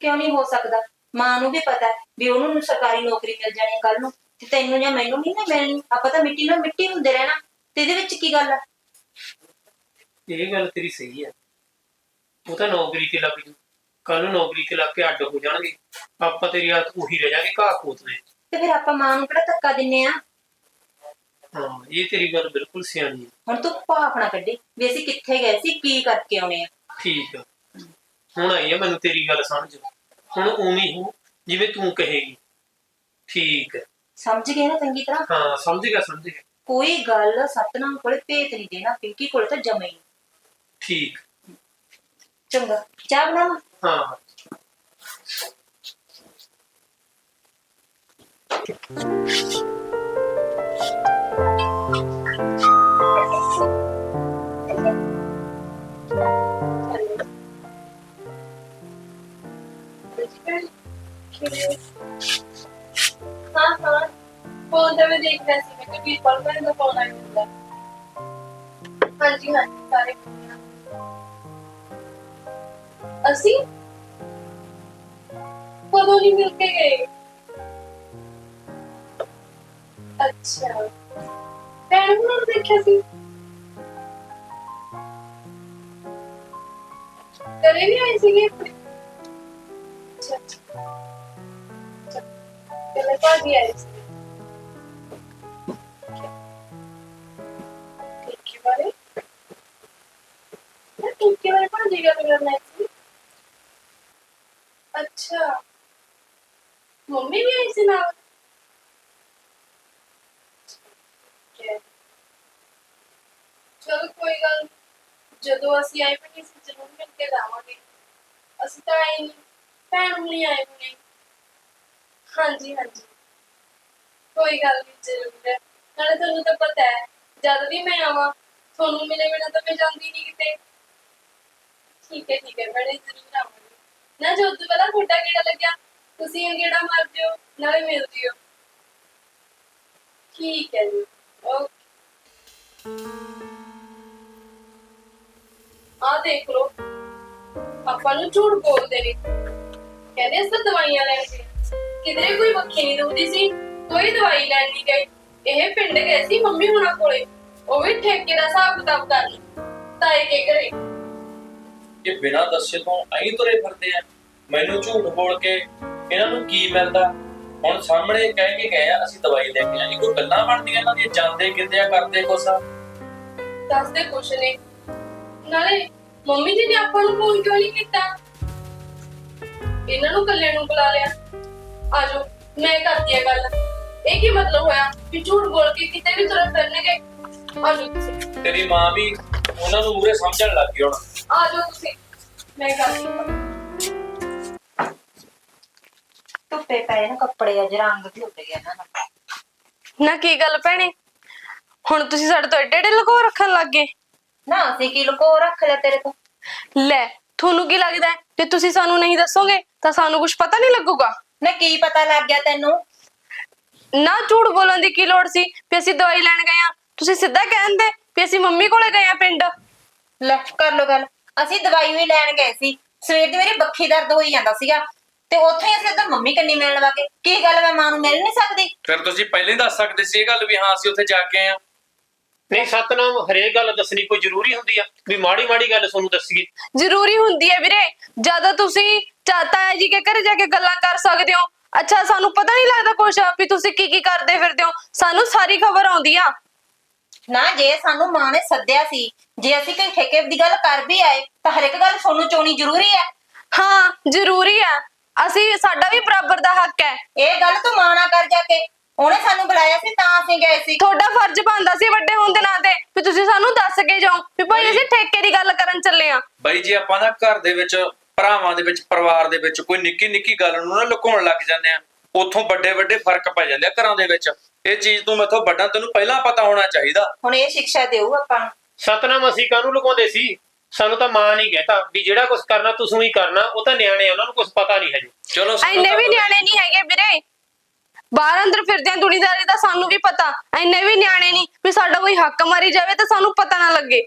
ਕਿਉਂ ਨਹੀਂ ਹੋ ਸਕਦਾ? ਮਾਂ ਨੂੰ ਵੀ ਪਤਾ ਹੈ ਵੀ ਉਹਨੂੰ ਸਰਕਾਰੀ ਨੌਕਰੀ ਮਿਲ ਜਾਣੀ ਕੱਲ ਨੂੰ ਤੇ ਤੈਨੂੰ ਜਾਂ ਮੈਨੂੰ ਨਹੀਂ ਨਾ ਮਿਲਣੀ। ਆਪਾਂ ਤਾਂ ਮਿੱਟੀ ਨਾਲ ਮਿੱਟੀ ਹੁੰਦੇ ਰਹਿਣਾ। ਤੇ ਇਹਦੇ ਵਿੱਚ ਕੀ ਗੱਲ ਆ? ਇਹ ਗੱਲ ਤੇਰੀ ਸਹੀ ਹੈ ਉਹ ਤਾਂ ਨੌਕਰੀ ਤੇ ਲੱਗ ਜੂ। ਕੱਲ ਨੂੰ ਨੌਕਰੀ ਤੇ ਲੱਗ ਕੇ ਅੱਡ ਹੋ ਜਾਣਗੇ। ਆਪਾਂ ਤੇਰੀ ਆਦਤ ਉਹੀ ਰਹਿ ਜਾਗੇ ਘਾਹ ਖੋਤਨੇ ਤੇ ਫਿਰ ਆਪਾਂ ਮਾਂ ਨੂੰ ਕਿਹੜਾ ਧੱਕਾ ਦਿੰਨੇ ਆ? ਹਾਂ ਇਹ ਤੇਰੀ ਗੱਲ ਬਿਲਕੁਲ ਸਿਆਣੀ ਹੈ ਹੁਣ ਤੂੰ ਭਾਫਣਾ ਕੱਢੀ। ਵੀ ਅਸੀਂ ਕਿੱਥੇ ਗਏ ਸੀ ਕੀ ਕਰਕੇ ਆਉਣੇ ਆ? ਠੀਕ ਆ। ਹੁਣ ਆਈ ਹੈ ਮੈਨੂੰ ਤੇਰੀ ਗੱਲ ਸਮਝ। ਹੁਣ ਉਵੇਂ ਹੋ ਜਿਵੇਂ ਤੂੰ ਕਹੇਗੀ। ਠੀਕ ਸਮਝ ਗਏ ਨਾ ਚੰਗੀ ਤਰ੍ਹਾਂ? ਹਾਂ ਸਮਝ ਗਿਆ ਸਮਝ ਗਿਆ। ਕੋਈ ਗੱਲ ਸਤਨਾਮ ਕੋਲੇ ਭੇਤ ਨਹੀਂ ਦੇਣਾ ਪਿੰਕੀ ਕੋਲੇ ਤਾਂ ਜਮੇ ਹੀ ਠੀਕ। ਚੰਗਾ ਚਾਹ ਬਣਾਵਾਂ ਹਾਂ। ਹਾਂ ਹਾਂ। ਫੋਨ ਤੇ ਮੈਂ ਦੇਖ ਰਿਹਾ ਸੀ ਮੈਂ ਕਿ ਵੀ ਕਾਲ ਕਰਨ ਦਾ ਫੋਨ ਆਇਆ ਹੁੰਦਾ। ਹਾਂਜੀ ਹਾਂਜੀ, ਸਾਰੇ ਅਸੀਂ ਕਦੋਂ ਨਹੀਂ ਮਿਲ ਕੇ ਗਏ? ਅੱਛਾ। ਭੈਣ ਨੂੰ ਦੇਖਿਆ ਸੀ? ਕਰੇ ਵੀ ਆਏ ਸੀਗੇ? ਅੱਛਾ ਅੱਛਾ। ਪਹਿਲੇ ਭਾਜੀ ਆਏ ਸੀ। ਮੈਂ ਟਿੱਕੀ ਬਾਰੇ ਭਾਜੀ ਗੱਲ ਕਰਨਾ ਸੀ ਅੱਛਾ। ਮੰਮੀ ਵੀ ਕੋਈ ਗੱਲ ਜਦੋਂ ਅਸੀਂ ਆਏ ਵੀ ਅਸੀਂ ਜ਼ਰੂਰ ਮਿਲ ਕੇ ਜਾਵਾਂਗੇ। ਅਸੀਂ ਤਾਂ ਆਏ ਨਹੀਂ ਭੈਣ ਨੂੰ। ਨਹੀਂ ਆਏ ਹੋਏ ਹਾਂਜੀ ਹਾਂਜੀ। ਕੋਈ ਗੱਲ ਨਹੀਂ ਜ਼ਰੂਰ ਨਾਲੇ ਤੁਹਾਨੂੰ ਤਾਂ ਪਤਾ ਹੈ, ਜਦ ਵੀ ਮੈਂ ਆਵਾਂ, ਤੁਹਾਨੂੰ ਮਿਲੇ ਬਿਨਾਂ ਤਾਂ ਮੈਂ ਜਾਂਦੀ ਨਹੀਂ ਕਿਤੇ। ਠੀਕ ਹੈ ਠੀਕ ਹੈ, ਮੈਂ ਜ਼ਰੂਰ ਆਵਾਂਗੀ ਨਾ ਜੋ ਤੋਂ ਪਹਿਲਾਂ ਤੁਹਾਡਾ ਕਿਹੜਾ ਲੱਗਿਆ, ਤੁਸੀਂ ਕਿਹੜਾ ਮਾਰ ਦਿਓ ਨਾਲੇ ਮਿਲ ਜਿਓ ਠੀਕ ਹੈ ਜੀ, ਓਕੇ। ਆ ਦੇਖ ਲਓ, ਆਪਾਂ ਨੂੰ ਝੂਠ ਬੋਲਦੇ ਨੇ। ਕਹਿੰਦੇ ਅਸਾਂ ਦਵਾਈਆਂ ਲੈਣ ਗਏ। ਕਿਧਰੇ ਕੋਈ ਮੱਖੀ ਨਹੀਂ ਦੁਖਦੀ ਸੀ, ਕੋਈ ਦਵਾਈ ਲੈਣ ਨਹੀਂ ਗਏ। ਇਹ ਪਿੰਡ ਗਏ ਸੀ ਮੰਮੀ ਹੁਣਾਂ ਕੋਲੇ, ਉਹ ਵੀ ਠੇਕੇ ਦਾ ਹਿਸਾਬ ਕਿਤਾਬ ਕਰਨ ਤਾਏ ਕੇ ਘਰੇ। ਇਹ ਬਿਨਾਂ ਦੱਸੇ ਤੋਂ ਐਂ ਤੁਰੇ ਫਿਰਦੇ ਆ ਮੈਨੂੰ ਝੂਠ ਬੋਲ ਕੇ ਇਹਨਾਂ ਨੂੰ ਕੀ ਮਿਲਦਾ? ਹੁਣ ਸਾਹਮਣੇ ਕਹਿ ਕੇ ਗਏ ਆ ਅਸੀਂ ਦਵਾਈ ਲੈ ਕੇ ਆਏ। ਕੋਈ ਗੱਲਾਂ ਬਣਦੀਆਂ ਇਹਨਾਂ ਦੀਆਂ? ਜਾਂਦੇ ਕਿਤੇ ਆ ਕਰਦੇ ਕੁਛ ਦੱਸਦੇ ਕੁਛ ਨੇ। ਨਾਲੇ ਮੰਮੀ ਜੀ ਨੇ ਆਪਾਂ ਨੂੰ ਫੋਨ ਕਿਉਂ ਨਹੀਂ ਕੀਤਾ? ਇਹਨਾਂ ਨੂੰ ਕੱਲੇ ਨੂੰ ਬੁਲਾ ਲਿਆ। ਆਜੋ ਮੈਂ ਕਰਦੀ ਆ ਗੱਲ। ਇਹ ਕੀ ਮਤਲਬ ਹੋਇਆ ਕਿ ਝੂਠ ਬੋਲ ਕੇ ਕਿਤੇ ਵੀ ਤੁਰ ਫਿਰਨਗੇ? ਆਜੋ। ਤੁਸੀਂ ਤੇਰੀ ਮਾਂ ਵੀ ਉਹਨਾਂ ਨੂੰ ਮੂਰੇ ਸਮਝਣ ਲੱਗ ਗਈ ਹੁਣ। ਆਜੋ ਤੁਸੀਂ। ਮੈਂ ਕਰਦੀ ਹਾਂ ਧੁੱਪੇ ਪਏ ਨਾ ਕੱਪੜੇ ਅੱਜ ਰੰਗ ਵੀ ਉੱਡ ਗਿਆ ਨਾ। ਨਾ ਕੀ ਗੱਲ ਭੈਣੇ? ਹੁਣ ਤੁਸੀਂ ਸਾਡੇ ਤੋਂ ਏਡੇ ਏਡੇ ਲਕੋ ਰੱਖਣ ਲੱਗ ਗਏ। ਨਾ ਅਸੀਂ ਕੀ ਲੁਕੋ ਰੱਖ ਲਿਆ ਤੇਰੇ ਤੋਂ? ਲੈ ਤੁਹਾਨੂੰ ਕੀ ਲੱਗਦਾ ਹੈ? ਜੇ ਤੁਸੀਂ ਸਾਨੂੰ ਨਹੀਂ ਦੱਸੋਗੇ ਤਾਂ ਸਾਨੂੰ ਕੁਝ ਪਤਾ ਨਹੀਂ ਲੱਗੂਗਾ। ਨਾ ਕੀ ਪਤਾ ਲੱਗ ਗਿਆ ਤੈਨੂੰ? ਨਾ ਝੂਠ ਬੋਲਣ ਦੀ ਕੀ ਲੋੜ ਸੀ? ਵੀ ਅਸੀਂ ਦਵਾਈ ਲੈਣ ਗਏ ਆ ਤੁਸੀਂ ਸਿੱਧਾ ਕਹਿੰਦੇ ਵੀ ਅਸੀਂ ਮੰਮੀ ਕੋਲੇ ਗਏ ਆ ਪਿੰਡ। ਲੈ ਕਰ ਲੋ ਗੱਲ। ਅਸੀਂ ਦਵਾਈ ਵੀ ਲੈਣ ਗਏ ਸੀ। ਸਵੇਰ ਦੀ ਮੇਰੀ ਬੱਖੀ ਦਰਦ ਹੋਈ ਜਾਂਦਾ ਸੀਗਾ। ਤੇ ਉੱਥੇ ਹੀ ਅਸੀਂ ਉਧਰ ਮੰਮੀ ਕੰਨੀ ਮਿਲਣ ਵਾਗੇ ਕੀ ਗੱਲ ਮੈਂ ਮਾਂ ਨੂੰ ਮਿਲ ਨਹੀਂ ਸਕਦੀ? ਫਿਰ ਤੁਸੀਂ ਪਹਿਲਾਂ ਹੀ ਦੱਸ ਸਕਦੇ ਸੀ ਇਹ ਗੱਲ ਵੀ ਹਾਂ ਅਸੀਂ ਉੱਥੇ ਜਾ ਕੇ ਆਏ ਆ ਨਹੀਂ ਸਤਨਾਮ ਹਰੇਕ ਗੱਲ ਦੱਸਣੀ ਕੋਈ ਜ਼ਰੂਰੀ ਹੁੰਦੀ ਆ। ਵੀ ਮਾੜੀ ਮਾੜੀ ਗੱਲ ਤੁਹਾਨੂੰ ਦੱਸੀਏ। ਜ਼ਰੂਰੀ ਹੁੰਦੀ ਹੈ ਵੀਰੇ। ਜਦੋਂ ਤੁਸੀਂ ਚਾਹਤਾ ਹੈ ਜੀ ਕੇ ਘਰੇ ਜਾ ਕੇ ਗੱਲਾਂ ਕਰ ਸਕਦੇ ਹੋ। ਅੱਛਾ ਸਾਨੂੰ ਪਤਾ ਨਹੀਂ ਲੱਗਦਾ ਕੁਛ ਵੀ ਤੁਸੀਂ ਕੀ ਕੀ ਕਰਦੇ ਫਿਰਦੇ ਹੋ। ਸਾਨੂੰ ਸਾਰੀ ਖਬਰ ਆਉਂਦੀ ਆ। ਨਾ ਜੇ ਸਾਨੂੰ ਮਾਂ ਨੇ ਸੱਦਿਆ ਸੀ ਜੇ ਅਸੀਂ ਕੋਈ ਠੇਕੇ ਦੀ ਗੱਲ ਕਰ ਵੀ ਆਏ ਤਾਂ ਹਰ ਇੱਕ ਗੱਲ ਤੁਹਾਨੂੰ ਚੋਣੀ ਜ਼ਰੂਰੀ ਹੈ। ਹਾਂ ਜ਼ਰੂਰੀ ਆ ਅਸੀਂ ਸਾਡਾ ਵੀ ਬਰਾਬਰ ਦਾ ਹੱਕ ਹੈ। ਇਹ ਗੱਲ ਤੂੰ ਮਾਂ ਨਾਲ ਕਰ ਜਾ ਕੇ। ਉਹਨੇ ਸਾਨੂੰ ਬੁਲਾਇਆ ਸੀ ਤਾਂ ਅਸੀਂ ਗਏ ਸੀ। ਤੁਹਾਡਾ ਫਰਜ਼ ਬਣਦਾ ਸੀ ਵੱਡੇ ਹੋਣ ਦੇ ਨਾਤੇ ਵੀ ਤੁਸੀਂ ਸਾਨੂੰ ਦੱਸ ਕੇ ਜਾਓ ਵੀ ਭਾਈ ਅਸੀਂ ਠੇਕੇ ਦੀ ਗੱਲ ਕਰਨ ਚੱਲੇ ਆ ਬਾਈ ਜੀ ਆਪਾਂ ਨਾ ਘਰ ਦੇ ਵਿੱਚ ਭਰਾਵਾਂ ਦੇ ਵਿੱਚ ਪਰਿਵਾਰ ਦੇ ਵਿੱਚ ਕੋਈ ਨਿੱਕੀ ਨਿੱਕੀ ਗੱਲ ਨੂੰ ਨਾ ਲੁਕਾਉਣ ਲੱਗ ਜਾਂਦੇ ਆ ਉੱਥੋਂ ਵੱਡੇ ਵੱਡੇ ਫ਼ਰਕ ਪੈ ਜਾਂਦੇ ਆ ਘਰਾਂ ਦੇ ਵਿੱਚ। ਇਹ ਚੀਜ਼ ਤੋਂ ਮੈਥੋਂ ਵੱਡਾ ਤੈਨੂੰ ਪਹਿਲਾਂ ਪਤਾ ਹੋਣਾ ਚਾਹੀਦਾ। ਹੁਣ ਇਹ ਸਿੱਖਿਆ ਦੇਊ ਆਪਾਂ ਨੂੰ। ਸਤਨਾਮ ਅਸੀਂ ਕਾਹਨੂੰ ਲੁਕਾਉਂਦੇ ਸੀ? ਸਾਨੂੰ ਤਾਂ ਮਾਂ ਨਹੀਂ ਕਹਤਾ ਵੀ ਜਿਹੜਾ ਕੁਝ ਕਰਨਾ ਤੁਸੀਂ ਹੀ ਕਰਨਾ ਉਹ ਤਾਂ ਨਿਆਣੇ ਆ ਉਹਨਾਂ ਨੂੰ ਕੁਝ ਪਤਾ ਨਹੀਂ ਹਜੇ। ਚਲੋ ਐਨੇ ਵੀ ਨਿਆਣੇ ਨਹੀਂ ਹੈਗੇ ਵੀਰੇ। ਬਾਹਰ ਅੰਦਰ ਫਿਰਦੇ ਆ ਦੁਨੀਦਾਰੀ ਦਾ ਸਾਨੂੰ ਵੀ ਪਤਾ। ਐਨੇ ਵੀ ਨਿਆਣੇ ਨਹੀਂ ਵੀ ਸਾਡਾ ਕੋਈ ਹੱਕ ਮਾਰੀ ਜਾਵੇ ਤਾਂ ਸਾਨੂੰ ਪਤਾ ਨਾ ਲੱਗੇ।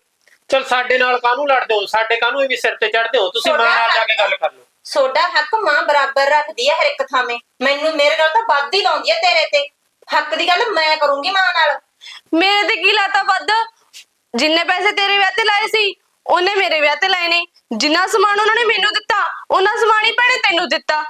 ਚਲ ਸਾਡੇ ਨਾਲ ਕਾਹਨੂੰ ਲੜਦੇ ਹੋ? ਸਾਡੇ ਕਾਹਨੂੰ ਇਹ ਵੀ ਸਿਰ ਤੇ ਚੜਦੇ ਹੋ? ਤੁਸੀਂ ਮਾਂ ਨਾਲ ਜਾ ਕੇ ਸੋਡਾ ਹੱਕ ਮਾਂ ਬਰਾਬਰ ਰੱਖਦੀ ਹੈ ਹਰ ਇੱਕ ਥਾਵੇਂ। ਮੈਨੂੰ ਮੇਰੇ ਨਾਲ ਤਾਂ ਵੱਧ ਹੀ ਲਾਉਂਦੀ ਹੈ ਤੇਰੇ ਤੇ। ਹੱਕ ਦੀ ਗੱਲ ਮੈਂ ਕਰੂੰਗੀ ਮਾਂ ਨਾਲ। ਮੇਰੇ ਤੇ ਕੀ ਲਾਤਾ ਵੱਧ? ਜਿੰਨੇ ਪੈਸੇ ਤੇਰੇ ਵਿਆਹ ਤੇ ਲਾਏ ਸੀ ਉਹਨੇ ਮੇਰੇ ਵਿਆਹ ਤੇ ਲਾਏ ਨੇ। ਜਿੰਨਾ ਸਮਾਨ ਉਹਨਾਂ ਨੇ ਮੈਨੂੰ ਦਿੱਤਾ ਉਹਨਾਂ ਸਮਾਨ ਹੀ ਭੈਣੇ ਤੈਨੂੰ ਦਿੱਤਾ।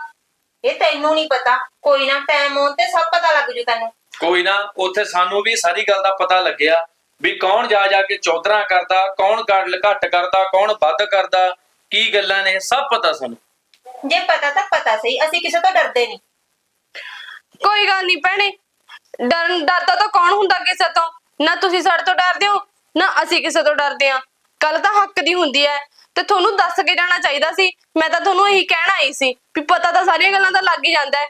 ਇਹ ਤੈਨੂੰ ਨਹੀਂ ਪਤਾ। ਕੋਈ ਨਾ ਟਾਈਮ ਆਉਣ ਤੇ ਸਭ ਪਤਾ ਲੱਗ ਜੂ ਤੈਨੂੰ। ਕੋਈ ਨਾ ਉੱਥੇ ਸਾਨੂੰ ਵੀ ਸਾਰੀ ਗੱਲ ਦਾ ਪਤਾ ਲੱਗਿਆ ਵੀ ਕੌਣ ਜਾ ਜਾ ਕੇ ਚੌਧਰਾ ਕਰਦਾ ਕੌਣ ਗੱਲ ਘੱਟ ਕਰਦਾ ਕੌਣ ਵੱਧ ਕਰਦਾ ਕੀ ਗੱਲਾਂ ਨੇ ਸਭ ਪਤਾ ਸਾਨੂੰ। ਜੇ ਪਤਾ ਤਾਂ ਪਤਾ ਸਹੀ ਅਸੀਂ ਕਿਸੇ ਤੋਂ ਡਰਦੇ ਨਹੀਂ। ਕੋਈ ਗੱਲ ਨਹੀਂ ਭੈਣੇ ਡਰਨ ਡਰਦਾ ਤਾਂ ਕੌਣ ਹੁੰਦਾ ਕਿਸੇ ਤੋਂ? ਨਾ ਤੁਸੀਂ ਸਾਡੇ ਤੋਂ ਡਰਦੇ ਹੋ ਨਾ ਅਸੀਂ ਕਿਸੇ ਤੋਂ ਡਰਦੇ ਆ ਕੱਲ ਤਾਂ ਹੱਕ ਦੀ ਹੁੰਦੀ ਹੈ ਤੇ ਤੁਹਾਨੂੰ ਦੱਸ ਕੇ ਜਾਣਾ ਚਾਹੀਦਾ ਸੀ। ਮੈਂ ਤਾਂ ਤੁਹਾਨੂੰ ਇਹੀ ਕਹਿਣ ਆਈ ਸੀ ਵੀ ਪਤਾ ਤਾਂ ਸਾਰੀਆਂ ਗੱਲਾਂ ਦਾ ਲੱਗ ਹੀ ਜਾਂਦਾ ਹੈ।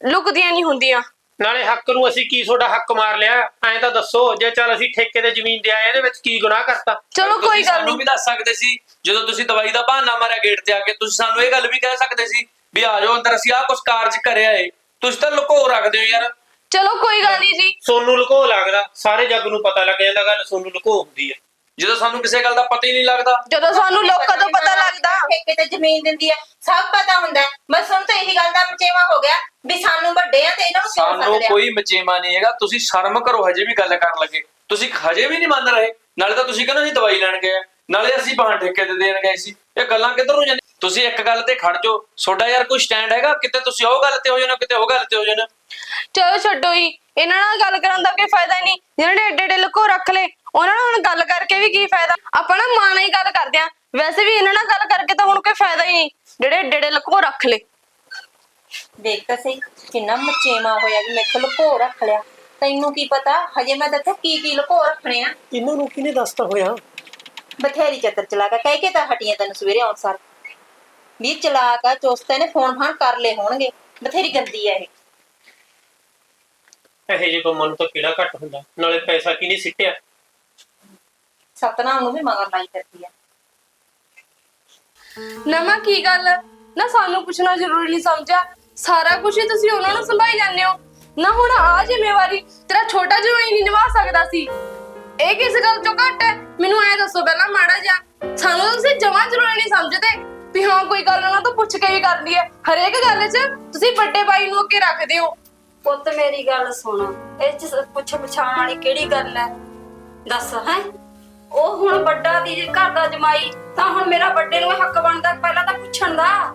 ਲੁਕਦੀਆਂ ਨਹੀਂ ਹੁੰਦੀਆਂ। ਨਾਲੇ ਹੱਕ ਨੂੰ ਅਸੀਂ ਕੀ ਤੁਹਾਡਾ ਹੱਕ ਮਾਰ ਲਿਆ? ਐਂ ਤਾਂ ਦੱਸੋ ਜੇ ਚੱਲ ਅਸੀਂ ਠੇਕੇ ਤੇ ਜ਼ਮੀਨ ਦੇ ਆਏ ਇਹਦੇ ਵਿੱਚ ਕੀ ਗੁਨਾਹ ਕਰਤਾ? ਚਲੋ ਕੋਈ ਗੱਲ ਸਾਨੂੰ ਨਹੀਂ। ਵੀ ਦੱਸ ਸਕਦੇ ਸੀ ਜਦੋਂ ਤੁਸੀਂ ਦਵਾਈ ਦਾ ਬਹਾਨਾ ਮਾਰਿਆ ਗੇਟ ਤੇ ਆ ਕੇ ਤੁਸੀਂ ਸਾਨੂੰ ਇਹ ਗੱਲ ਵੀ ਕਹਿ ਸਕਦੇ ਸੀ ਵੀ ਆ ਜਾਓ ਅੰਦਰ ਅਸੀਂ ਆਹ ਕੁਝ ਕਾਰਜ ਕਰਿਆ ਏ। ਤੁਸੀਂ ਤਾਂ ਲੁਕੋ ਰੱਖਦੇ ਹੋ ਯਾਰ। ਚਲੋ ਕੋਈ ਗੱਲ ਨਹੀਂ ਜੀ। ਸੋਨੂੰ ਲੁਕੋ ਲੱਗਦਾ ਸਾਰੇ ਜੱਗ ਨੂੰ ਪਤਾ ਲੱਗ ਜਾਂਦਾ ਗੱਲ ਸੋਨੂੰ ਲੁਕੋ ਹੁੰਦੀ ਹੈ ਜਦੋਂ ਸਾਨੂੰ ਕਿਸੇ ਗੱਲ ਦਾ ਪਤਾ ਹੀ ਨਹੀਂ ਲੱਗਦਾ। ਜਦੋਂ ਸਾਨੂੰ ਲੋਕਾਂ ਤੋਂ ਪਤਾ ਲੱਗਦਾ। ਠੇਕੇ ਤੇ ਜ਼ਮੀਨ ਦਿੰਦੀ ਹੈ ਸਭ ਪਤਾ ਹੁੰਦਾ। ਹੈ। ਬਸ ਹੁਣ ਤਾਂ ਇਹੀ ਗੱਲ ਦਾ ਮਚੇਵਾ ਹੋ ਗਿਆ ਵੀ ਸਾਨੂੰ ਵੱਡੇ ਆ ਤੇ ਇਹਨਾਂ ਨੂੰ ਕਿਉਂ ਸਾਨੂੰ ਕੋਈ ਮਚੇਮਾ ਨਹੀਂ ਹੈਗਾ। ਤੁਸੀਂ ਸ਼ਰਮ ਕਰੋ ਹਜੇ ਵੀ ਗੱਲ ਕਰਨ ਲੱਗੇ। ਤੁਸੀਂ ਹਜੇ ਵੀ ਨਹੀਂ ਮੰਨ ਰਹੇ। ਨਾਲੇ ਤਾਂ ਤੁਸੀਂ ਕਹਿੰਦੇ ਅਸੀਂ ਦਵਾਈ ਲੈਣ ਗਏ ਆ, ਨਾਲੇ ਅਸੀਂ ਬਾਹਰ ਠੇਕੇ ਤੇ ਦੇਣ ਗਏ ਸੀ। ਇਹ ਗੱਲਾਂ ਕਿੱਧਰ ਨੂੰ ਜਾਂਦੀਆਂ? ਤੁਸੀਂ ਇੱਕ ਗੱਲ ਤੇ ਖੜ ਜਾਓ। ਤੁਹਾਡਾ ਯਾਰ ਕੋਈ ਸਟੈਂਡ ਹੈਗਾ? ਕਿਤੇ ਤੁਸੀਂ ਉਹ ਗੱਲ ਤੇ ਹੋ ਜਾਣਾ ਕਿਤੇ ਉਹ ਗੱਲ ਤੇ ਹੋ ਜਾਣਾ। ਚਲੋ ਛੱਡੋ ਹੀ ਇਹਨਾਂ ਨਾਲ ਗੱਲ ਕਰਨ ਦਾ ਕੋਈ ਫਾਇਦਾ ਨਹੀਂ। ਜਿਹਨਾਂ ਨੇ ਏਡੇ ਏਡੇ ਲੁਕੋ ਰੱਖ ਲਏ। ਉਹਨਾਂ ਨਾਲ ਹੁਣ ਗੱਲ ਕਰਕੇ ਵੀ ਕੀ ਫਾਇਦਾ? ਆਪਾਂ ਨਾ ਮਾਂ ਨਾਲ ਹੀ ਗੱਲ ਕਰਦੇ ਆ ਵੈਸੇ ਵੀ ਇਹਨਾਂ ਨਾਲ ਗੱਲ ਕਰਕੇ ਤਾਂ ਹੁਣ ਕੋਈ ਫਾਇਦਾ ਹੀ ਨਹੀਂ। ਜਿਹੜੇ ਏਡੇ ਏਡੇ ਲੁਕੋ ਰੱਖ ਲਏ। ਦੇਖ ਤਾਂ ਸਹੀ ਕਿੰਨਾ ਮਚੇਵਾ ਹੋਇਆ ਵੀ ਮੇਰੇ ਕੋਲ ਲੁਕੋ ਰੱਖ ਲਿਆ। ਤੈਨੂੰ ਕੀ ਪਤਾ? ਹਜੇ ਮੈਂ ਦੱਸਿਆ ਕੀ ਕੀ ਲੁਕੋ ਰੱਖਣੇ ਆ। ਇਹਨਾਂ ਨੂੰ ਕਿਹਨੇ ਦੱਸਤਾ ਹੋਇਆ? ਬਥੇਰੀ ਚੱਤਰ ਚਲਾ ਕੇ ਕਹਿ ਕੇ ਤਾਂ ਹਟੀਆਂ ਤੈਨੂੰ ਸਵੇਰੇ ਆਉਣ ਸਾਰ। ਵੀ ਚਲਾ ਕੇ ਚੋਸਤੇ ਨੇ ਫੋਨ ਫਾਨ ਕਰ ਲਏ ਹੋਣਗੇ। ਬਥੇਰੀ ਗੰਦੀ ਆ ਇਹ। ਇਹੋ ਜਿਹੇ ਕੰਮਾਂ ਨੂੰ ਤਾਂ ਕਿਹੜਾ ਘੱਟ ਹੁੰਦਾ ਨਾਲੇ ਪੈਸਾ ਕਿਹਨੇ ਸਿੱਟਿਆ। ਸਤਨਾਮ ਨੂੰ ਵੀ ਮਗਰ ਲਾਈ ਕਰਦੀ ਆ। ਨਾ ਮੈਂ ਕੀ ਗੱਲ? ਨਾ ਸਾਨੂੰ ਪੁੱਛਣਾ ਜ਼ਰੂਰੀ ਨਹੀਂ ਸਮਝਿਆ। ਸਾਰਾ ਕੁਝ ਹੀ ਤੁਸੀਂ ਉਹਨਾਂ ਨੂੰ ਸੰਭਾਈ ਜਾਂਦੇ ਹੋ। ਨਾ ਹੁਣ ਆ ਜ਼ਿੰਮੇਵਾਰੀ ਤੇਰਾ ਛੋਟਾ ਜਿਹਾ ਹੀ ਨਹੀਂ ਨਿਭਾ ਸਕਦਾ ਸੀ। ਇਹ ਕਿਸ ਗੱਲ ਤੋਂ ਘੱਟ ਹੈ? ਮੈਨੂੰ ਐ ਦੱਸੋ ਪਹਿਲਾਂ ਮਾੜਾ ਜਿਹਾ। ਸਾਨੂੰ ਤਾਂ ਤੁਸੀਂ ਜਮਾਂ ਜ਼ਰੂਰੀ ਨਹੀਂ ਸਮਝਦੇ ਵੀ ਹਾਂ ਕੋਈ ਗੱਲ ਉਹਨਾਂ ਤੋਂ ਪੁੱਛ ਕੇ ਵੀ ਕਰਨੀ ਹੈ ਹਰੇਕ ਗੱਲ 'ਚ ਤੁਸੀਂ ਵੱਡੇ ਭਾਈ ਨੂੰ ਅੱਗੇ ਰੱਖਦੇ ਹੋ ਪੁੱਤ ਮੇਰੀ ਗੱਲ ਸੁਣ। ਇਹ ਚ ਪੁੱਛ ਪਛਾਣ ਵਾਲੀ ਕਿਹੜੀ ਗੱਲ ਹੈ? ਦੱਸ ਹੈ? ਉਹ ਹੁਣ ਵੱਡਾ ਦੀ ਜੇ ਘਰ ਦਾ ਜਮਾਈ ਤਾਂ ਹੁਣ ਮੇਰਾ ਵੱਡੇ ਨੂੰ ਇਹ ਹੱਕ ਬਣਦਾ ਪਹਿਲਾਂ ਤਾਂ ਪੁੱਛਣ ਦਾ।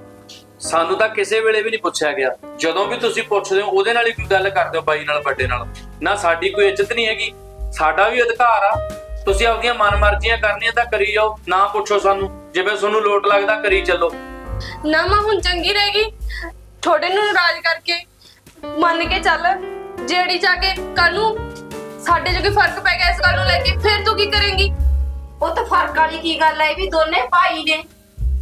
ਸਾਨੂੰ ਤਾਂ ਕਿਸੇ ਵੇਲੇ ਵੀ ਨਹੀਂ ਪੁੱਛਿਆ ਗਿਆ। ਜਦੋਂ ਵੀ ਤੁਸੀਂ ਪੁੱਛਦੇ ਹੋ ਉਹਦੇ ਨਾਲ ਹੀ ਕੋਈ ਗੱਲ ਕਰਦੇ ਹੋ ਬਾਈ ਨਾਲ ਵੱਡੇ ਨਾਲ। ਨਾ ਸਾਡੀ ਕੋਈ ਇੱਜ਼ਤ ਨਹੀਂ ਹੈਗੀ। ਸਾਡਾ ਵੀ ਅਧਿਕਾਰ ਆ। ਤੁਸੀਂ ਆਪਦੀਆਂ ਮਨਮਰਜ਼ੀਆਂ ਕਰਨੀਆਂ ਤਾਂ ਕਰੀ ਜਾਓ ਨਾ ਪੁੱਛੋ ਸਾਨੂੰ। ਜਿਵੇਂ ਤੁਹਾਨੂੰ ਲੋਟ ਲੱਗਦਾ ਕਰੀ ਚੱਲੋ। ਨਾ ਮੈਂ ਹੁਣ ਚੰਗੀ ਰਹੇਗੀ ਤੁਹਾਡੇ ਨੂੰ ਨਾਰਾਜ਼ ਕਰਕੇ ਮੰਨ ਕੇ ਚੱਲ ਜਿਹੜੀ ਜਾ ਕੇ ਕੱਲ ਨੂੰ ਸਾਡੇ ਜੋ ਕੋਈ ਫ਼ਰਕ ਪੈ ਗਿਆ ਇਸ ਗੱਲ ਨੂੰ ਲੈ ਕੇ ਫਿਰ ਤੂੰ ਕੀ ਕਰੇਂਗੀ? ਉਹ ਤਾਂ ਫ਼ਰਕ ਵਾਲੀ ਕੀ ਗੱਲ ਹੈ ਇਹ ਵੀ ਦੋਨੇ ਭਾਈ ਨੇ।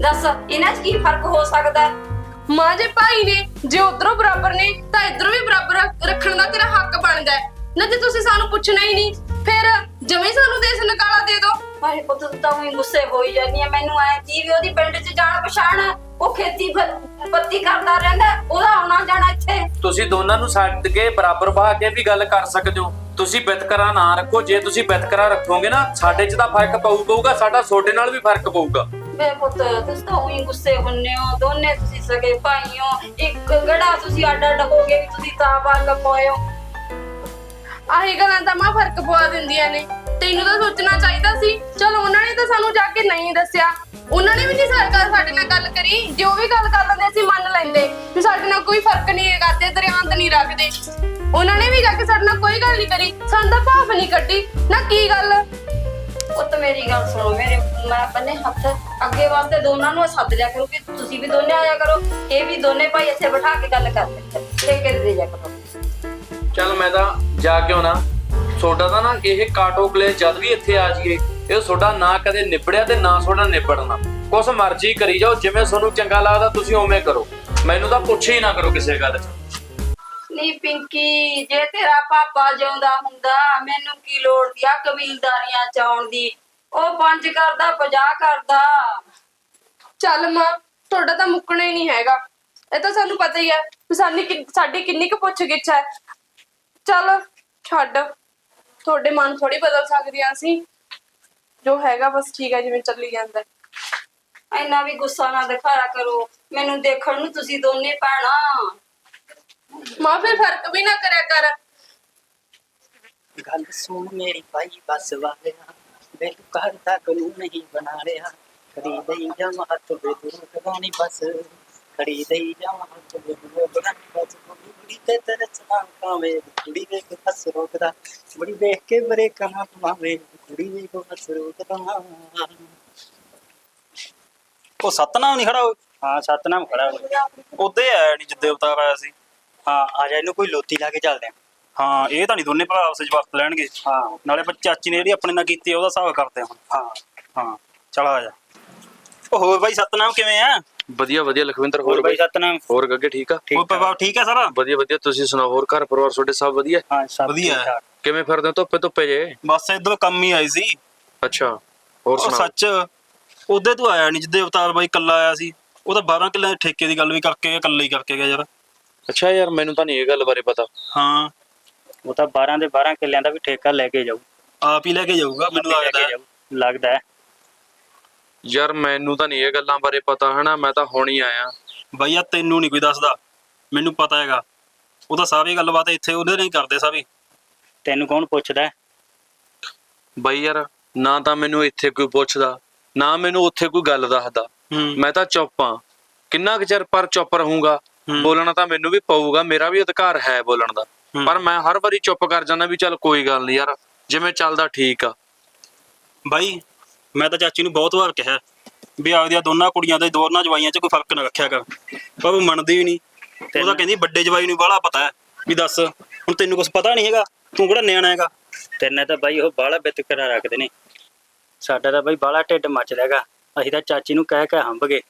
ਦੱਸ ਇਹਨਾਂ 'ਚ ਕੀ ਫ਼ਰਕ ਹੋ ਸਕਦਾ? ਹੈ? ਮਾਂ ਜੇ ਭਾਈ ਨੇ ਜੇ ਉਧਰੋਂ ਬਰਾਬਰ ਨੇ ਤਾਂ ਇਧਰੋਂ ਵੀ ਬਰਾਬਰ ਰੱਖ- ਰੱਖਣ ਦਾ ਤੇਰਾ ਹੱਕ ਬਣਦਾ ਹੈ। ਨਾ ਜੇ ਤੁਸੀਂ ਸਾਨੂੰ ਪੁੱਛਣਾ ਹੀ ਨਹੀਂ ਫਿਰ ਜਮੇ ਸਾਨੂੰ ਦੇਸ ਨਿਕਾਲਾ ਦੇ ਦਿਓ। ਹਾਏ ਪੁੱਤ ਤੂੰ ਤਾਂ ਉਹੀ ਗੁੱਸੇ ਹੋਈ ਜਾਂਦੀ ਆ। ਮੈਨੂੰ ਐ ਜੀ ਵੀ ਉਹਦੀ ਪਿੰਡ 'ਚ ਜਾਣ ਪਛਾਣ ਆ। ਉਹ ਖੇਤੀ ਬ- ਪੱਤੀ ਕਰਦਾ ਰਹਿੰਦਾ ਉਹਦਾ ਆਉਣਾ ਜਾਣਾ ਇੱਥੇ। ਤੁਸੀਂ ਦੋਨਾਂ ਨੂੰ ਛੱਡ ਕੇ ਬਰਾਬਰ ਬਹਾ ਕੇ ਵੀ ਗੱਲ ਕਰ ਸਕਦੇ ਹੋ। ਤੁਸੀਂ ਬਿਤਕਰਾ ਨਾ ਰੱਖੋ ਜੇ ਤੁਸੀਂ ਬਿਤਕਰਾ ਰੱਖੋਗੇ ਨਾ ਸਾਡੇ 'ਚ ਤਾਂ ਫ਼ਰਕ ਪਊ ਪਊਗਾ ਸਾਡਾ ਤੁਹਾਡੇ ਨਾਲ ਵੀ ਫ਼ਰਕ ਪਊਗਾ। ਵੇ ਪੁੱਤ ਤੁਸੀਂ ਤਾਂ ਉਹੀ ਗੁੱਸੇ ਹੁੰਨੇ ਹੋ। ਦੋਨੇ ਤੁਸੀਂ ਸਗੇ ਭਾਈ ਹੋ। ਇੱਕ ਗੜਾ ਤੁਸੀਂ ਅੱਡ ਅੱਡ ਹੋ ਗਏ ਵੀ ਤੁਸੀਂ ਤਾਂ ਬਾਲ ਪੋਏ ਹੋ। ਆਹੀ ਗੱਲਾਂ ਤਾਂ ਮਾਂ ਫ਼ਰਕ ਪਵਾ ਦਿੰਦੀਆਂ ਨੇ। ਤੈਨੂੰ ਤਾਂ ਸੋਚਣਾ ਚਾਹੀਦਾ ਸੀ ਚਲ ਉਹਨਾਂ ਨੇ ਤਾਂ ਸਾਨੂੰ ਜਾ ਕੇ ਨਹੀਂ ਦੱਸਿਆ। ਉਹਨਾਂ ਨੇ ਵੀ ਨਹੀਂ ਸਰਕਾਰ ਸਾਡੇ ਨਾਲ ਗੱਲ ਕਰੀ। ਜੇ ਉਹ ਵੀ ਗੱਲ ਕਰ ਲੈਂਦੇ ਅਸੀਂ ਮੰਨ ਲੈਂਦੇ ਵੀ ਸਾਡੇ ਨਾਲ ਕੋਈ ਫ਼ਰਕ ਨਹੀਂ ਹੈ ਕਰਦੇ ਦਰਿਆਂਤ ਨਹੀਂ ਰੱਖਦੇ। ਉਹਨਾਂ ਨੇ ਵੀ ਜਾ ਕੇ ਸਾਡੇ ਨਾਲ ਕੋਈ ਗੱਲ ਨਹੀਂ ਕਰੀ। ਸਾਨੂੰ ਤਾਂ ਭਾਫ ਨਹੀਂ ਕੱਢੀ। ਨਾ ਕੀ ਗੱਲ? ਪੁੱਤ ਮੇਰੀ ਗੱਲ ਸੁਣੋ। ਮੇਰੇ ਮੈਂ ਬੰਨੇ ਹੱਥ ਅੱਗੇ ਵਾਸਤੇ ਦੋਨਾਂ ਨੂੰ ਸੱਦ ਲਿਆ ਕਰੋ ਕਿ ਤੁਸੀਂ ਵੀ ਦੋਨੇ ਆਇਆ ਕਰੋ। ਇਹ ਵੀ ਦੋਨੇ ਭਾਈ ਇੱਥੇ ਬਿਠਾ ਕੇ ਗੱਲ ਕਰਦੇ ਠੇਕੇ ਦੇ ਜਾ ਕਰੋ। ਚੱਲ ਮੈਂ ਤਾਂ ਜਾ ਕੇ ਆਉਣਾ ਤੁਹਾਡਾ ਤਾਂ ਨਾ ਇਹ ਕਾਟੋ ਕਲੇ ਜਦ ਵੀ ਇੱਥੇ ਆ ਜਾਈਏ ਇਹ ਤੁਹਾਡਾ ਨਾ ਕਦੇ ਨਿਬੜਿਆ ਤੇ ਨਾ ਤੁਹਾਡਾ ਨਿਬੜਨਾ। ਕੁਛ ਮਰਜ਼ੀ ਕਰੀ ਜਾਓ ਜਿਵੇਂ ਤੁਹਾਨੂੰ ਚੰਗਾ ਲੱਗਦਾ ਤੁਸੀਂ ਉਵੇਂ ਕਰੋ। ਮੈਨੂੰ ਤਾਂ ਪੁੱਛ ਹੀ ਨਾ ਕਰੋ ਕਿਸੇ ਗੱਲ 'ਚ। ਨੀ ਪਿੰਕੀ ਜੇ ਤੇਰਾ ਪਾਪਾ ਜਿਉਂਦਾ ਹੁੰਦਾ ਮੈਨੂੰ ਕੀ ਲੋੜ ਦੀ ਆ ਕਬੀਲਦਾਰੀਆਂ ਚ ਆਉਣ ਦੀ? ਉਹ ਪੰਜ ਕਰਦਾ 50 ਕਰਦਾ। ਚੱਲ ਮਾਂ ਤੁਹਾਡਾ ਤਾਂ ਮੁੱਕਣਾ ਹੀ ਨਹੀਂ ਹੈਗਾ। ਇਹ ਤਾਂ ਸਾਨੂੰ ਪਤਾ ਹੀ ਹੈ ਵੀ ਸਾਡੀ ਕਿ- ਸਾਡੀ ਕਿੰਨੀ ਕੁ ਪੁੱਛ ਗਿੱਛ ਹੈ। ਚੱਲ ਛੱਡ। ਤੁਹਾਡੇ ਮਨ ਥੋੜੀ ਬਦਲ ਸਕਦੀਆਂ ਸੀ। ਜੋ ਹੈਗਾ ਬਸ ਠੀਕ ਹੈ ਜਿਵੇਂ ਚੱਲੀ ਜਾਂਦਾ ਹੈ। ਇੰਨਾ ਵੀ ਗੁੱਸਾ ਨਾ ਦਿਖਾਇਆ ਕਰੋ। ਮੈਨੂੰ ਦੇਖਣ ਨੂੰ ਤੁਸੀਂ ਦੋਨੇ ਭੈਣਾਂ। ਮਾਂ ਫਿਰ ਫ਼ਰਕ ਵੀ ਨਾ ਕਰਿਆ ਕਰ। ਗੱਲ ਸੁਣ ਮੇਰੀ ਭਾਈ ਬਸ ਵਾਲਿਆ। ਦਿਲ ਕਰਦਾ ਕਲੂ ਨਹੀਂ ਬਣਾ ਰਿਹਾ। ਖੜੀ ਦਈ ਜਮ ਹੱਥ ਵੇ ਦੂਰ ਕਰਾਣੀ ਬਸ। ਖੜੀ ਦਈ ਜਮ ਹੱਥ ਵੇ ਦੂਰ ਕਰਾਣੀ ਬਸ ਕੁੜੀ ਤੇ ਤਰਸਣਾ ਕਾਵੇ ਕੁੜੀ ਵੇਖ ਹੱਸ ਰੋਕਦਾ ਕੁੜੀ ਵੇਖ ਕੇ ਬਰੇ ਕਨਾ ਪਾਵੇ ਕੁੜੀ ਵੇਖ ਹੱਸ ਰੋਕਦਾ ਉਹ ਸਤਨਾਮ ਨਹੀਂ ਖੜਾ ਹੋਇਆ ਹਾਂ ਸਤਨਾਮ ਖੜਾ ਹੋਇਆ ਉਹਦੇ ਆਇਆ ਨਹੀਂ ਜਿੱਦੇ ਅਵਤਾਰ ਆਇਆ ਸੀ। ਹਾਂ ਆ ਜਾ ਇਹਨੂੰ ਕੋਈ ਲੋਤੀ ਲਾ ਕੇ ਚੱਲਦੇ ਆ ਹਾਂ ਇਹ ਤਾਂ ਨਹੀਂ ਦੋਨੇ ਭਰਾ ਆਪਸ ਵਿੱਚ ਵਰਤ ਲੈਣਗੇ। ਹਾਂ। ਨਾਲੇ ਚਾਚੀ ਨੇ ਜਿਹੜੀ ਆਪਣੇ ਨਾਲ ਕੀਤੀ ਉਹਦਾ ਹਿਸਾਬ ਕਰਦੇ ਹੁਣ। ਹਾਂ। ਹਾਂ ਚਲ ਆ ਜਾ। ਉਹ ਹੋਰ ਬਾਈ ਸਤਨਾਮ ਕਿਵੇਂ ਆ? ਵਧੀਆ ਵਧੀਆ ਲਖਵਿੰਦਰ ਹੋਰ ਬਾਈ ਸਤਨਾਮ। ਹੋਰ ਗੱਗੇ ਠੀਕ ਆ? ਉਹ ਪਰਿਵਾਰ ਠੀਕ। ਆ ਸਾਰਾ? ਵਧੀਆ ਵਧੀਆ ਤੁਸੀਂ ਸੁਣਾਓ ਹੋਰ ਘਰ ਪਰਿਵਾਰ ਤੁਹਾਡੇ ਸਭ ਵਧੀਆ? ਹਾਂ ਸਭ ਵਧੀਆ। ਕਿਵੇਂ ਫਿਰਦੇ ਹੋ? ਧੁੱਪੇ ਧੁੱਪੇ ਜੇ? ਬਸ ਇਧਰੋਂ ਕੰਮ ਹੀ ਆਈ ਸੀ। ਅੱਛਾ ਹੋਰ ਸੁਣਾਓ? ਸੱਚ ਉਹਦੇ ਤੂੰ ਆਇਆ ਨਹੀਂ ਜਿੱਦੇ ਅਵਤਾਰ ਬਾਈ ਕੱਲਾ ਆਇਆ ਸੀ। ਉਹ ਤਾਂ 12 ਕਿੱਲੇ ਦੇ ਠੇਕੇ ਦੀ ਗੱਲ ਵੀ ਕਰਕੇ ਗਿਆ ਇਕੱਲੇ ਹੀ ਕਰਕੇ ਗਿਆ ਯਾਰ। ਅੱਛਾ ਯਾਰ ਮੈਨੂੰ ਤਾਂ ਨਹੀਂ ਇਹ ਗੱਲ ਬਾਰੇ ਪਤਾ। ਹਾਂ। ਉਹ ਤਾਂ 12 ਦੇ 12 ਕਿੱਲਿਆਂ ਦਾ ਵੀ ਠੇਕਾ ਲੈ ਕੇ ਜਾਊ। ਆਪ ਹੀ ਲੈ ਕੇ ਜਾਊਗਾ ਮੈਨੂੰ ਲੱਗਦਾ। ਲੱਗਦਾ ਹੈ। ਯਾਰ ਮੈਨੂੰ ਤਾਂ ਨਹੀਂ ਇਹ ਗੱਲਾਂ ਬਾਰੇ ਪਤਾ ਹਨਾ? ਮੈਂ ਤਾਂ ਹੁਣ ਹੀ ਆਇਆ। ਬਾਈ ਆ ਤੈਨੂੰ ਨਹੀਂ ਕੋਈ ਦੱਸਦਾ। ਮੈਨੂੰ ਪਤਾ ਹੈਗਾ। ਉਹ ਤਾਂ ਸਾਰੀ ਗੱਲਬਾਤ ਇੱਥੇ ਉਹਦੇ ਨਹੀਂ ਕਰਦੇ ਸਾਰੀ। ਤੈਨੂੰ ਕੌਣ ਪੁੱਛਦਾ? ਹੈ? ਬਾਈ ਯਾਰ ਨਾ ਤਾਂ ਮੈਨੂੰ ਇੱਥੇ ਕੋਈ ਪੁੱਛਦਾ ਨਾ ਮੈਨੂੰ ਉੱਥੇ ਕੋਈ ਗੱਲ ਦੱਸਦਾ। ਹੂੰ। ਮੈਂ ਤਾਂ ਚੁੱਪ ਆ ਕਿੰਨਾ ਕੁ ਚਿਰ ਪਰ ਚੁੱਪ ਰਹੂੰਗਾ? ਹੂੰ। ਬੋਲਣਾ ਤਾਂ ਮੈਨੂੰ ਵੀ ਪਊਗਾ ਮੇਰਾ ਵੀ ਅਧਿਕਾਰ ਹੈ ਬੋਲਣ ਦਾ। ਹੂੰ। ਪਰ ਮੈਂ ਹਰ ਵਾਰੀ ਚੁੱਪ ਕਰ ਜਾਂਦਾ ਵੀ ਚੱਲ ਕੋਈ ਗੱਲ ਨਹੀਂ ਯਾਰ ਜਿਵੇਂ ਚੱਲਦਾ ਠੀਕ ਆ। ਬਾਈ ਮੈਂ ਤਾਂ ਚਾਚੀ ਨੂੰ ਬਹੁਤ ਵਾਰ ਕਿਹਾ ਵੀ ਆਪਦੀਆਂ ਦੋਨਾਂ ਕੁੜੀਆਂ ਦੇ ਦੋਨਾਂ ਜਵਾਈਆਂ 'ਚ ਕੋਈ ਫ਼ਰਕ ਨਾ ਰੱਖਿਆ ਕਰ। ਪਰ ਉਹ ਮੰਨਦੀ ਹੀ ਨਹੀਂ। ਉਹ ਤਾਂ ਕਹਿੰਦੀ ਵੱਡੇ ਜਵਾਈ ਨੂੰ ਬਾਹਲਾ ਪਤਾ ਹੈ ਵੀ ਦੱਸ ਹੁਣ ਤੈਨੂੰ ਕੁਝ ਪਤਾ ਨਹੀਂ ਹੈਗਾ ਤੂੰ ਕਿਹੜਾ ਨਿਆਣਾ ਹੈਗਾ? ਤੇਨੇ ਤਾਂ ਬਾਈ ਉਹ ਬਾਲਾ ਬਿਤਕਰਾ ਰੱਖਦੇ ਨੇ। ਸਾਡਾ ਤਾਂ ਬਾਈ ਬਾਲਾ ਢਿੱਡ ਮੱਚਦਾ ਹੈਗਾ। ਅਸੀਂ ਤਾਂ ਚਾਚੀ ਨੂੰ ਕਹਿ ਕੇ ਹੰਬ ਗਏ।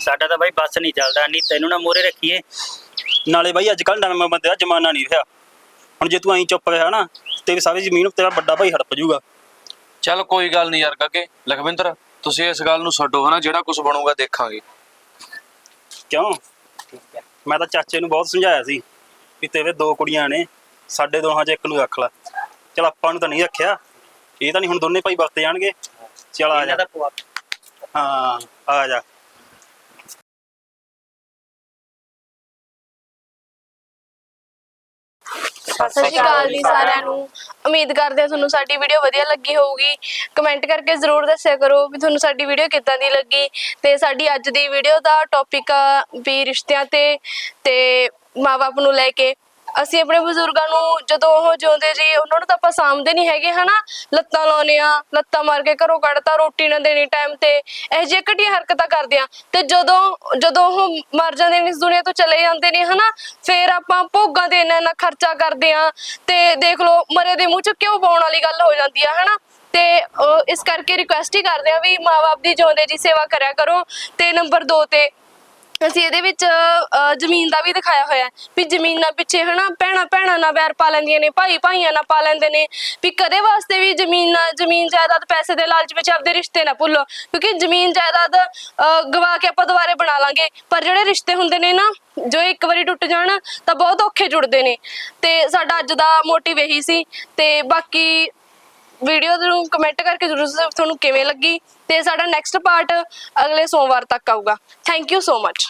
ਸਾਡਾ ਤਾਂ ਬਾਈ ਬੱਸ ਨਹੀਂ ਚੱਲਦਾ ਨਹੀਂ ਤੈਨੂੰ ਨਾ ਮੋਰੇ ਰੱਖੀਏ। ਨਾਲੇ ਬਾਈ ਅੱਜ ਕੱਲ ਨਵੇਂ ਬੰਦੇ ਦਾ ਜ਼ਮਾਨਾ ਨਹੀਂ ਰਿਹਾ। ਹੁਣ ਜੇ ਤੂੰ ਐਂ ਚੁੱਪ ਰਿਹਾ ਨਾ ਤੇ ਵੀ ਸਾਰੀ ਜ਼ਮੀਨ ਤੇਰਾ ਵੱਡਾ ਭਾਈ ਹੜਪ ਜਾਊਗਾ ਚੱਲ ਕੋਈ ਗੱਲ ਨਹੀਂ ਯਾਰ ਕਾਕੇ। ਲਖਵਿੰਦਰ ਤੁਸੀਂ ਇਸ ਗੱਲ ਨੂੰ ਛੱਡੋ ਹਨਾ ਜਿਹੜਾ ਕੁਝ ਬਣੂਗਾ ਦੇਖਾਂਗੇ। ਕਿਉਂ? ਮੈਂ ਤਾਂ ਚਾਚੇ ਨੂੰ ਬਹੁਤ ਸਮਝਾਇਆ ਸੀ ਵੀ ਤੇਰੇ ਦੋ ਕੁੜੀਆਂ ਨੇ ਸਾਡੇ ਦੋਹਾਂ 'ਚ ਇੱਕ ਨੂੰ ਰੱਖ ਲੈ। ਚਲ ਆਪਾਂ ਨੂੰ ਤਾਂ ਨਹੀਂ ਰੱਖਿਆ। ਇਹ ਤਾਂ ਨਹੀਂ ਹੁਣ ਦੋਨੇ ਭਾਈ ਵਰਤੇ ਜਾਣਗੇ। ਚਲ ਆ ਜਾ। ਹਾਂ ਆ ਜਾ। ਸਤਿ ਸ਼੍ਰੀ ਅਕਾਲ ਜੀ ਸਾਰਿਆਂ ਨੂੰ। ਉਮੀਦ ਕਰਦੇ ਹਾਂ ਤੁਹਾਨੂੰ ਸਾਡੀ ਵੀਡੀਓ ਵਧੀਆ ਲੱਗੀ ਹੋਊਗੀ। ਕਮੈਂਟ ਕਰਕੇ ਜ਼ਰੂਰ ਦੱਸਿਆ ਕਰੋ ਵੀ ਤੁਹਾਨੂੰ ਸਾਡੀ ਵੀਡੀਓ ਕਿੱਦਾਂ ਦੀ ਲੱਗੀ। ਤੇ ਸਾਡੀ ਅੱਜ ਦੀ ਵੀਡੀਓ ਦਾ ਟੌਪਿਕ ਆ ਵੀ ਰਿਸ਼ਤਿਆਂ ਤੇ ਤੇ ਮਾਪੇ ਨੂੰ ਲੈ ਕੇ। ਅਸੀਂ ਆਪਣੇ ਬਜ਼ੁਰਗਾਂ ਨੂੰ ਜਦੋਂ ਉਹ ਜਿਉਂਦੇ ਜੀ, ਉਹਨਾਂ ਨੂੰ ਤਾਂ ਆਪਾਂ ਸਾਂਭਦੇ ਨਹੀਂ ਹੈਗੇ, ਹਨਾ? ਲੱਤਾਂ ਲਾਉਨੇ ਆ ਲੱਤਾਂ ਮਾਰ ਕੇ ਘਰੋਂ ਕੱਢਤਾ, ਰੋਟੀ ਨਾ ਦੇਣੀ ਟਾਈਮ ਤੇ। ਇਹ ਜਿਹੇ ਘਟੀਆਂ ਹਰਕਤਾਂ ਕਰਦੇ ਆ। ਤੇ ਜਦੋਂ ਜਦੋਂ ਉਹ ਮਰ ਜਾਂਦੇ ਨੇ ਇਸ ਦੁਨੀਆ ਤੋਂ ਚਲੇ ਜਾਂਦੇ ਨੇ, ਹਨਾ? ਫਿਰ ਆਪਾਂ ਭੋਗਾਂ ਤੇ ਇੰਨਾ ਇੰਨਾ ਖਰਚਾ ਕਰਦੇ ਆ। ਤੇ ਦੇਖ ਲਓ, ਮਰੇ ਦੇ ਮੂੰਹ ਚ ਕਿਉਂ ਪਾਉਣ ਵਾਲੀ ਗੱਲ ਹੋ ਜਾਂਦੀ ਆ, ਹਨਾ? ਤੇ ਇਸ ਕਰਕੇ ਰਿਕੁਐਸਟ ਹੀ ਕਰਦੇ ਆ ਵੀ ਮਾਪੇ ਦੀ ਜਿਉਂਦੇ ਜੀ ਸੇਵਾ ਕਰਿਆ ਕਰੋ। ਤੇ ਨੰਬਰ 2 ਤੇ ਅਸੀਂ ਇਹਦੇ ਵਿੱਚ ਅਹ, ਜ਼ਮੀਨ ਦਾ ਵੀ ਦਿਖਾਇਆ ਹੋਇਆ ਹੈ ਵੀ ਜ਼ਮੀਨਾਂ ਪਿੱਛੇ ਹਨਾ ਭੈਣਾਂ ਭੈਣਾਂ ਨਾਲ ਵੈਰ ਪਾ ਲੈਂਦੀਆਂ ਨੇ ਭਾਈ ਭਾਈਆਂ ਨਾਲ ਪਾ ਲੈਂਦੇ ਨੇ ਵੀ ਕਦੇ ਵਾਸਤੇ ਵੀ ਜ਼ਮੀਨ ਜ਼ਮੀਨ ਜਾਇਦਾਦ ਪੈਸੇ ਦੇ ਲਾਲਚ ਵਿੱਚ ਆਪਦੇ ਰਿਸ਼ਤੇ ਨਾ ਭੁੱਲੋ ਕਿਉਂਕਿ ਜ਼ਮੀਨ ਜਾਇਦਾਦ ਅਹ, ਗਵਾ ਕੇ ਆਪਾਂ ਦੁਬਾਰੇ ਬਣਾ ਲਾਂਗੇ। ਪਰ ਜਿਹੜੇ ਰਿਸ਼ਤੇ ਹੁੰਦੇ ਨੇ ਨਾ ਜੋ ਇੱਕ ਵਾਰੀ ਟੁੱਟ ਜਾਣ ਤਾਂ ਬਹੁਤ ਔਖੇ ਜੁੜਦੇ ਨੇ। ਤੇ ਸਾਡਾ ਅੱਜ ਦਾ ਮੋਟਿਵ ਇਹੀ ਸੀ ਤੇ ਬਾਕੀ ਵੀਡੀਓ ਨੂੰ ਕਮੈਂਟ ਕਰਕੇ ਜ਼ਰੂਰ ਦੱਸੋ ਤੁਹਾਨੂੰ ਕਿਵੇਂ ਲੱਗੀ ਤੇ ਸਾਡਾ ਨੈਕਸਟ ਪਾਰਟ ਅਗਲੇ ਸੋਮਵਾਰ ਤੱਕ ਆਊਗਾ। Thank you so much